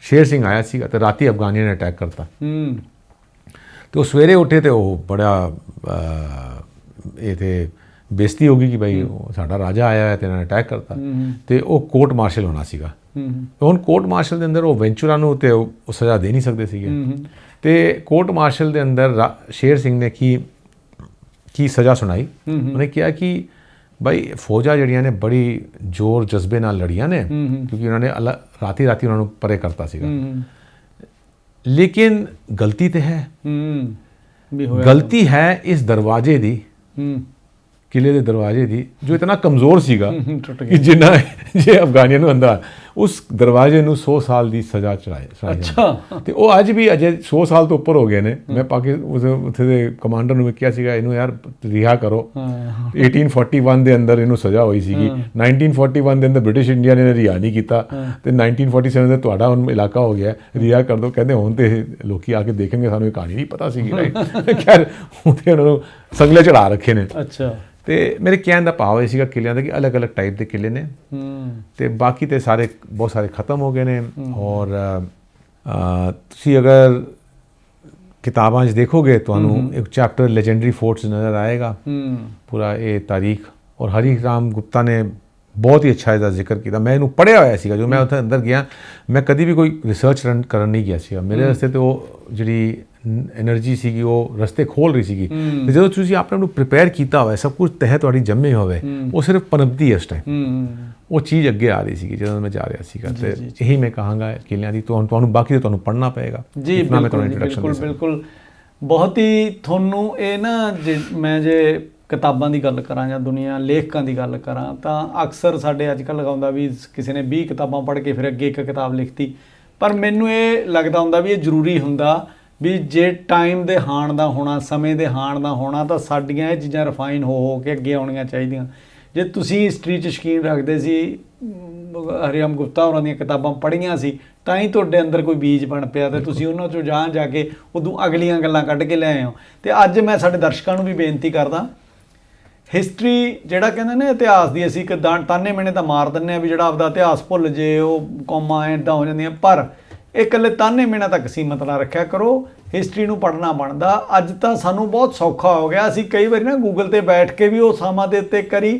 ਸ਼ੇਰ ਸਿੰਘ ਆਇਆ ਸੀਗਾ ਤੇ ਰਾਤੀ ਅਫਗਾਨੀਆਂ ਨੇ ਅਟੈਕ ਕਰਤਾ। ਤੇ ਉਹ ਸਵੇਰੇ ਉੱਠੇ ਤੇ ਉਹ ਬੜਾ ਇਹ ਤੇ ਬੇਇੱਜ਼ਤੀ ਹੋ ਗਈ ਕਿ ਭਾਈ ਸਾਡਾ ਰਾਜਾ ਆਇਆ ਹੈ ਤੇ ਇਹਨਾਂ ਨੇ ਅਟੈਕ ਕਰਤਾ। ਤੇ ਉਹ ਕੋਰਟ ਮਾਰਸ਼ਲ ਹੋਣਾ ਸੀਗਾ। ਹੂੰ ਹੁਣ ਕੋਰਟ ਮਾਰਸ਼ਲ ਦੇ ਅੰਦਰ ਉਹ ਵੈਂਚੂਰਾ ਨੂੰ ਤੇ ਉਹ ਉਹ ਸਜ਼ਾ ਦੇ ਨਹੀਂ ਸਕਦੇ ਸੀਗੇ। ਤੇ ਕੋਰਟ ਮਾਰਸ਼ਲ ਦੇ ਅੰਦਰ ਸ਼ੇਰ ਸਿੰਘ ਨੇ ਕੀ ਕੀ ਸਜ਼ਾ ਸੁਣਾਈ? ਉਹਨੇ ਕਿਹਾ ਕਿ ਭਾਈ ਫੌਜਾਂ ਜਿਹੜੀਆਂ ਨੇ ਬੜੀ ਜ਼ੋਰ ਜਜ਼ਬੇ ਨਾਲ ਲੜੀਆਂ ਨੇ ਕਿਉਂਕਿ ਉਹਨਾਂ ਨੇ ਰਾਤੀ ਰਾਤੀ ਉਹਨਾਂ ਨੂੰ ਪਰੇ ਕਰਤਾ ਸੀਗਾ। ਲੇਕਿਨ ਗਲਤੀ ਤੇ ਹੈ। ਹੂੰ ਵੀ ਹੋਇਆ। ਗਲਤੀ ਹੈ ਇਸ ਦਰਵਾਜ਼ੇ ਦੀ ਕਿਲੇ ਦੇ ਦਰਵਾਜ਼ੇ ਦੀ ਜੋ ਇਤਨਾ ਕਮਜ਼ੋਰ ਸੀਗਾ ਕਿ ਜਿੰਨਾ ਜੇ ਅਫਗਾਨੀਆਂ ਨੂੰ ਅੰਦਰ ਉਸ ਦਰਵਾਜ਼ੇ ਨੂੰ 100 ਸਾਲ ਦੀ ਸਜ਼ਾ ਚੜਾਈ। ਅੱਛਾ। ਤੇ ਉਹ ਅੱਜ ਵੀ ਅਜੇ 100 ਸਾਲ ਤੋਂ ਉੱਪਰ ਹੋ ਗਏ ਨੇ। ਮੈਂ ਪਾਕਿ ਉਸ ਉੱਥੇ ਦੇ ਕਮਾਂਡਰ ਨੂੰ ਕਿਹਾ ਸੀਗਾ ਇਹਨੂੰ ਯਾਰ ਰਿਹਾ ਕਰੋ। ਹਾਂ 1841 ਦੇ ਅੰਦਰ ਇਹਨੂੰ ਸਜ਼ਾ ਹੋਈ ਸੀਗੀ। 1941 ਦੇ ਅੰਦਰ ਬ੍ਰਿਟਿਸ਼ ਇੰਡੀਆ ਨੇ ਰਿਹਾ ਨਹੀਂ ਕੀਤਾ। ਤੇ 1947 ਦੇ ਤੁਹਾਡਾ ਹੁਣ ਇਲਾਕਾ ਹੋ ਗਿਆ। ਰਿਹਾ ਕਰ ਦੋ। ਕਹਿੰਦੇ ਹੁਣ ਤੇ ਲੋਕੀ ਆ ਕੇ ਦੇਖਣਗੇ ਸਾਨੂੰ ਇਹ ਕਹਾਣੀ ਨਹੀਂ ਪਤਾ ਸੀਗੀ right? ਖੈਰ ਉਹਦੇ ਉਹਨਾਂ ਨੂੰ ਸੰਗਲੇ ਚੜਾ ਰੱਖੇ ਨੇ। ਅੱਛਾ। ਤੇ ਮੇਰੇ ਕਹਿਣ ਦਾ ਭਾਵ ਇਹ ਸੀਗਾ ਕਿਲਿਆਂ ਦਾ ਕਿ ਅਲੱਗ-ਅਲੱਗ ਟਾਈਪ ਦੇ ਕਿਲੇ ਨੇ। ਹੂੰ। ਤੇ ਬਾਕੀ ਤੇ ਸਾਰੇ ਬਹੁਤ ਸਾਰੇ ਖਤਮ ਹੋ ਗਏ ਨੇ ਔਰ ਤੁਸੀਂ ਅਗਰ ਕਿਤਾਬਾਂ 'ਚ ਦੇਖੋਗੇ ਤੁਹਾਨੂੰ ਇੱਕ ਚੈਪਟਰ ਲੈਜੈਂਡਰੀ ਫੋਰਟਸ ਨਜ਼ਰ ਆਏਗਾ ਪੂਰਾ ਇਹ ਤਾਰੀਖ ਔਰ ਹਰੀ ਰਾਮ ਗੁਪਤਾ ਨੇ ਬਹੁਤ ਹੀ ਅੱਛਾ ਇਹਦਾ ਜ਼ਿਕਰ ਕੀਤਾ ਮੈਂ ਇਹਨੂੰ ਪੜ੍ਹਿਆ ਹੋਇਆ ਸੀਗਾ ਜਦੋਂ ਮੈਂ ਉੱਥੇ ਅੰਦਰ ਗਿਆ ਮੈਂ ਕਦੀ ਵੀ ਕੋਈ ਰਿਸਰਚ ਕਰਨ ਨਹੀਂ ਗਿਆ ਸੀਗਾ ਮੇਰੇ ਵਾਸਤੇ ਤੇ ਉਹ ਜਿਹੜੀ ਐਨਰਜੀ ਸੀਗੀ ਉਹ ਰਸਤੇ ਖੋਲ ਰਹੀ ਸੀਗੀ। ਤੇ ਜਦੋਂ ਤੁਸੀਂ ਆਪਣੇ ਆਪ ਨੂੰ ਪ੍ਰਿਪੇਅਰ ਕੀਤਾ ਹੋਵੇ ਸਭ ਕੁਝ ਤਹਿ ਤੁਹਾਡੀ ਜੰਮੇ ਹੋਵੇ ਉਹ ਸਿਰਫ ਪਨਪਦੀ ਇਸ ਟਾਈਮ ਉਹ ਚੀਜ਼ ਅੱਗੇ ਆ ਰਹੀ ਸੀਗੀ ਜਦੋਂ ਮੈਂ ਜਾ ਰਿਹਾ ਸੀਗਾ ਤੇ ਇਹੀ ਮੈਂ ਕਹਾਂਗਾ ਕਿਲਿਆਂ ਦੀ ਤੁਹਾਨੂੰ ਤੁਹਾਨੂੰ ਬਾਕੀ ਤੁਹਾਨੂੰ ਪੜਨਾ ਪਏਗਾ। ਜੀ ਬਿਲਕੁਲ ਬਿਲਕੁਲ ਬਹੁਤ ਹੀ ਤੁਹਾਨੂੰ ਇਹ ਨਾ ਜੇ ਮੈਂ ਜੇ ਕਿਤਾਬਾਂ ਦੀ ਗੱਲ ਕਰਾਂ ਜਾਂ ਦੁਨੀਆ ਲੇਖਕਾਂ ਦੀ ਗੱਲ ਕਰਾਂ ਤਾਂ ਅਕਸਰ ਸਾਡੇ ਅੱਜ ਕੱਲ ਲਗਾਉਂਦਾ ਵੀ ਕਿਸੇ ਨੇ 20 ਕਿਤਾਬਾਂ ਪੜ੍ਹ ਕੇ ਫਿਰ ਅੱਗੇ ਇੱਕ ਕਿਤਾਬ ਲਿਖਤੀ। ਪਰ ਮੈਨੂੰ ਇਹ ਲੱਗਦਾ ਹੁੰਦਾ ਵੀ ਇਹ ਜ਼ਰੂਰੀ ਹੁੰਦਾ ਵੀ ਜੇ ਟਾਈਮ ਦੇ ਹਾਣ ਦਾ ਹੋਣਾ ਸਮੇਂ ਦੇ ਹਾਣ ਦਾ ਹੋਣਾ ਤਾਂ ਸਾਡੀਆਂ ਇਹ ਚੀਜ਼ਾਂ ਰਿਫਾਈਨ ਹੋ ਹੋ ਕੇ ਅੱਗੇ ਆਉਣੀਆਂ ਚਾਹੀਦੀਆਂ। ਜੇ ਤੁਸੀਂ ਹਿਸਟਰੀ 'ਚ ਸ਼ਕੀਨ ਰੱਖਦੇ ਸੀ ਅਮ, ਹਰੀਰਾਮ ਗੁਪਤਾ ਹੋਰਾਂ ਦੀਆਂ ਕਿਤਾਬਾਂ ਪੜ੍ਹੀਆਂ ਸੀ ਤਾਂ ਹੀ ਤੁਹਾਡੇ ਅੰਦਰ ਕੋਈ ਬੀਜ ਬਣ ਪਿਆ ਤੇ ਤੁਸੀਂ ਉਹਨਾਂ ਚੋਂ ਜਾਂ ਜਾ ਕੇ ਉਦੋਂ ਅਗਲੀਆਂ ਗੱਲਾਂ ਕੱਢ ਕੇ ਲੈ ਆਏ ਹੋ। ਤੇ ਅੱਜ ਮੈਂ ਸਾਡੇ ਦਰਸ਼ਕਾਂ ਨੂੰ ਵੀ ਬੇਨਤੀ ਕਰਦਾ ਹਿਸਟਰੀ ਜਿਹੜਾ ਕਹਿੰਦੇ ਨੇ ਇਤਿਹਾਸ ਦੀ ਅਸੀਂ ਇੱਕ ਤਾਨੇ ਮਿਹਣੇ ਤਾਂ ਮਾਰ ਦਿੰਨੇ ਆ ਵੀ ਜਿਹੜਾ ਆਪਦਾ ਇਤਿਹਾਸ ਭੁੱਲ ਜੇ ਉਹ ਕੌਮਾਂ ਐਦਾਂ ਹੋ ਜਾਂਦੀਆਂ ਪਰ ਇਹ ਇਕੱਲੇ ਤਾਨੇ ਮਿਹਣਾ ਤੱਕ ਸੀਮਤ ਨਾ ਰੱਖਿਆ ਕਰੋ। ਹਿਸਟਰੀ ਨੂੰ ਪੜ੍ਹਨਾ ਬਣਦਾ। ਅੱਜ ਤਾਂ ਸਾਨੂੰ ਬਹੁਤ ਸੌਖਾ ਹੋ ਗਿਆ। ਅਸੀਂ ਕਈ ਵਾਰੀ ਨਾ ਗੂਗਲ ਤੇ ਬੈਠ ਕੇ ਵੀ ਉਹ ਸਾਮਾਂ ਦੇ ਉੱਤੇ ਕਰੀ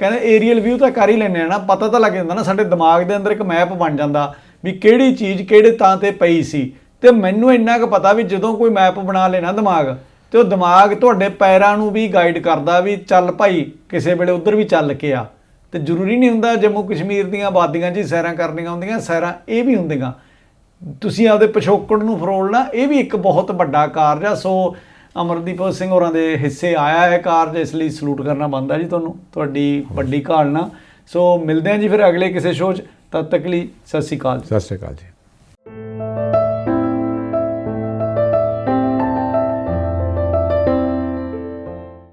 ਕਹਿੰਦੇ ਏਰੀਅਲ ਵਿਊ ਤਾਂ ਕਰ ਹੀ ਲੈਂਦੇ ਆ ਨਾ। ਪਤਾ ਤਾਂ ਲੱਗ ਜਾਂਦਾ ਨਾ, ਸਾਡੇ ਦਿਮਾਗ ਦੇ ਅੰਦਰ ਇੱਕ ਮੈਪ ਬਣ ਜਾਂਦਾ ਵੀ ਕਿਹੜੀ ਚੀਜ਼ ਕਿਹੜੇ ਤਾਂ ਤੇ ਪਈ ਸੀ। ਤੇ ਮੈਨੂੰ ਇੰਨਾ ਕੁ ਪਤਾ ਵੀ ਜਦੋਂ ਕੋਈ ਮੈਪ ਬਣਾ ਲੈਣਾ ਦਿਮਾਗ, ਤੇ ਉਹ ਦਿਮਾਗ ਤੁਹਾਡੇ ਪੈਰਾਂ ਨੂੰ ਵੀ ਗਾਈਡ ਕਰਦਾ ਵੀ ਚੱਲ ਭਾਈ, ਕਿਸੇ ਵੇਲੇ ਉਧਰ ਵੀ ਚੱਲ ਕੇ ਆ। ਤੇ ਜ਼ਰੂਰੀ ਨਹੀਂ ਹੁੰਦਾ ਜੰਮੂ ਕਸ਼ਮੀਰ ਦੀਆਂ ਆਬਾਦੀਆਂ 'ਚ ਸੈਰਾਂ ਕਰਨੀਆਂ ਹੁੰਦੀਆਂ, ਸੈਰਾਂ ਇਹ ਵੀ ਹੁੰਦੀਆਂ। ਤੁਸੀਂ ਆਪਦੇ ਪਿਛੋਕੜ ਨੂੰ ਫਰੋਲਣਾ ਇਹ ਵੀ ਇੱਕ ਬਹੁਤ ਵੱਡਾ ਕਾਰਜ ਆ। ਸੋ ਅਮਰਦੀਪ ਸਿੰਘ ਹੋਰਾਂ ਦੇ ਹਿੱਸੇ ਆਇਆ ਹੈ ਕਾਰਜ, ਇਸ ਲਈ ਸਲੂਟ ਕਰਨਾ ਬਣਦਾ ਜੀ ਤੁਹਾਨੂੰ, ਤੁਹਾਡੀ ਵੱਡੀ ਘਾਲਣਾ। ਸੋ ਮਿਲਦੇ ਹਾਂ ਜੀ ਫਿਰ ਅਗਲੇ ਕਿਸੇ ਸ਼ੋਅ 'ਚ। ਤਦ ਤੱਕ ਲਈ ਸਤਿ ਸ਼੍ਰੀ ਅਕਾਲ ਸਤਿ ਸ਼੍ਰੀ ਅਕਾਲ ਜੀ।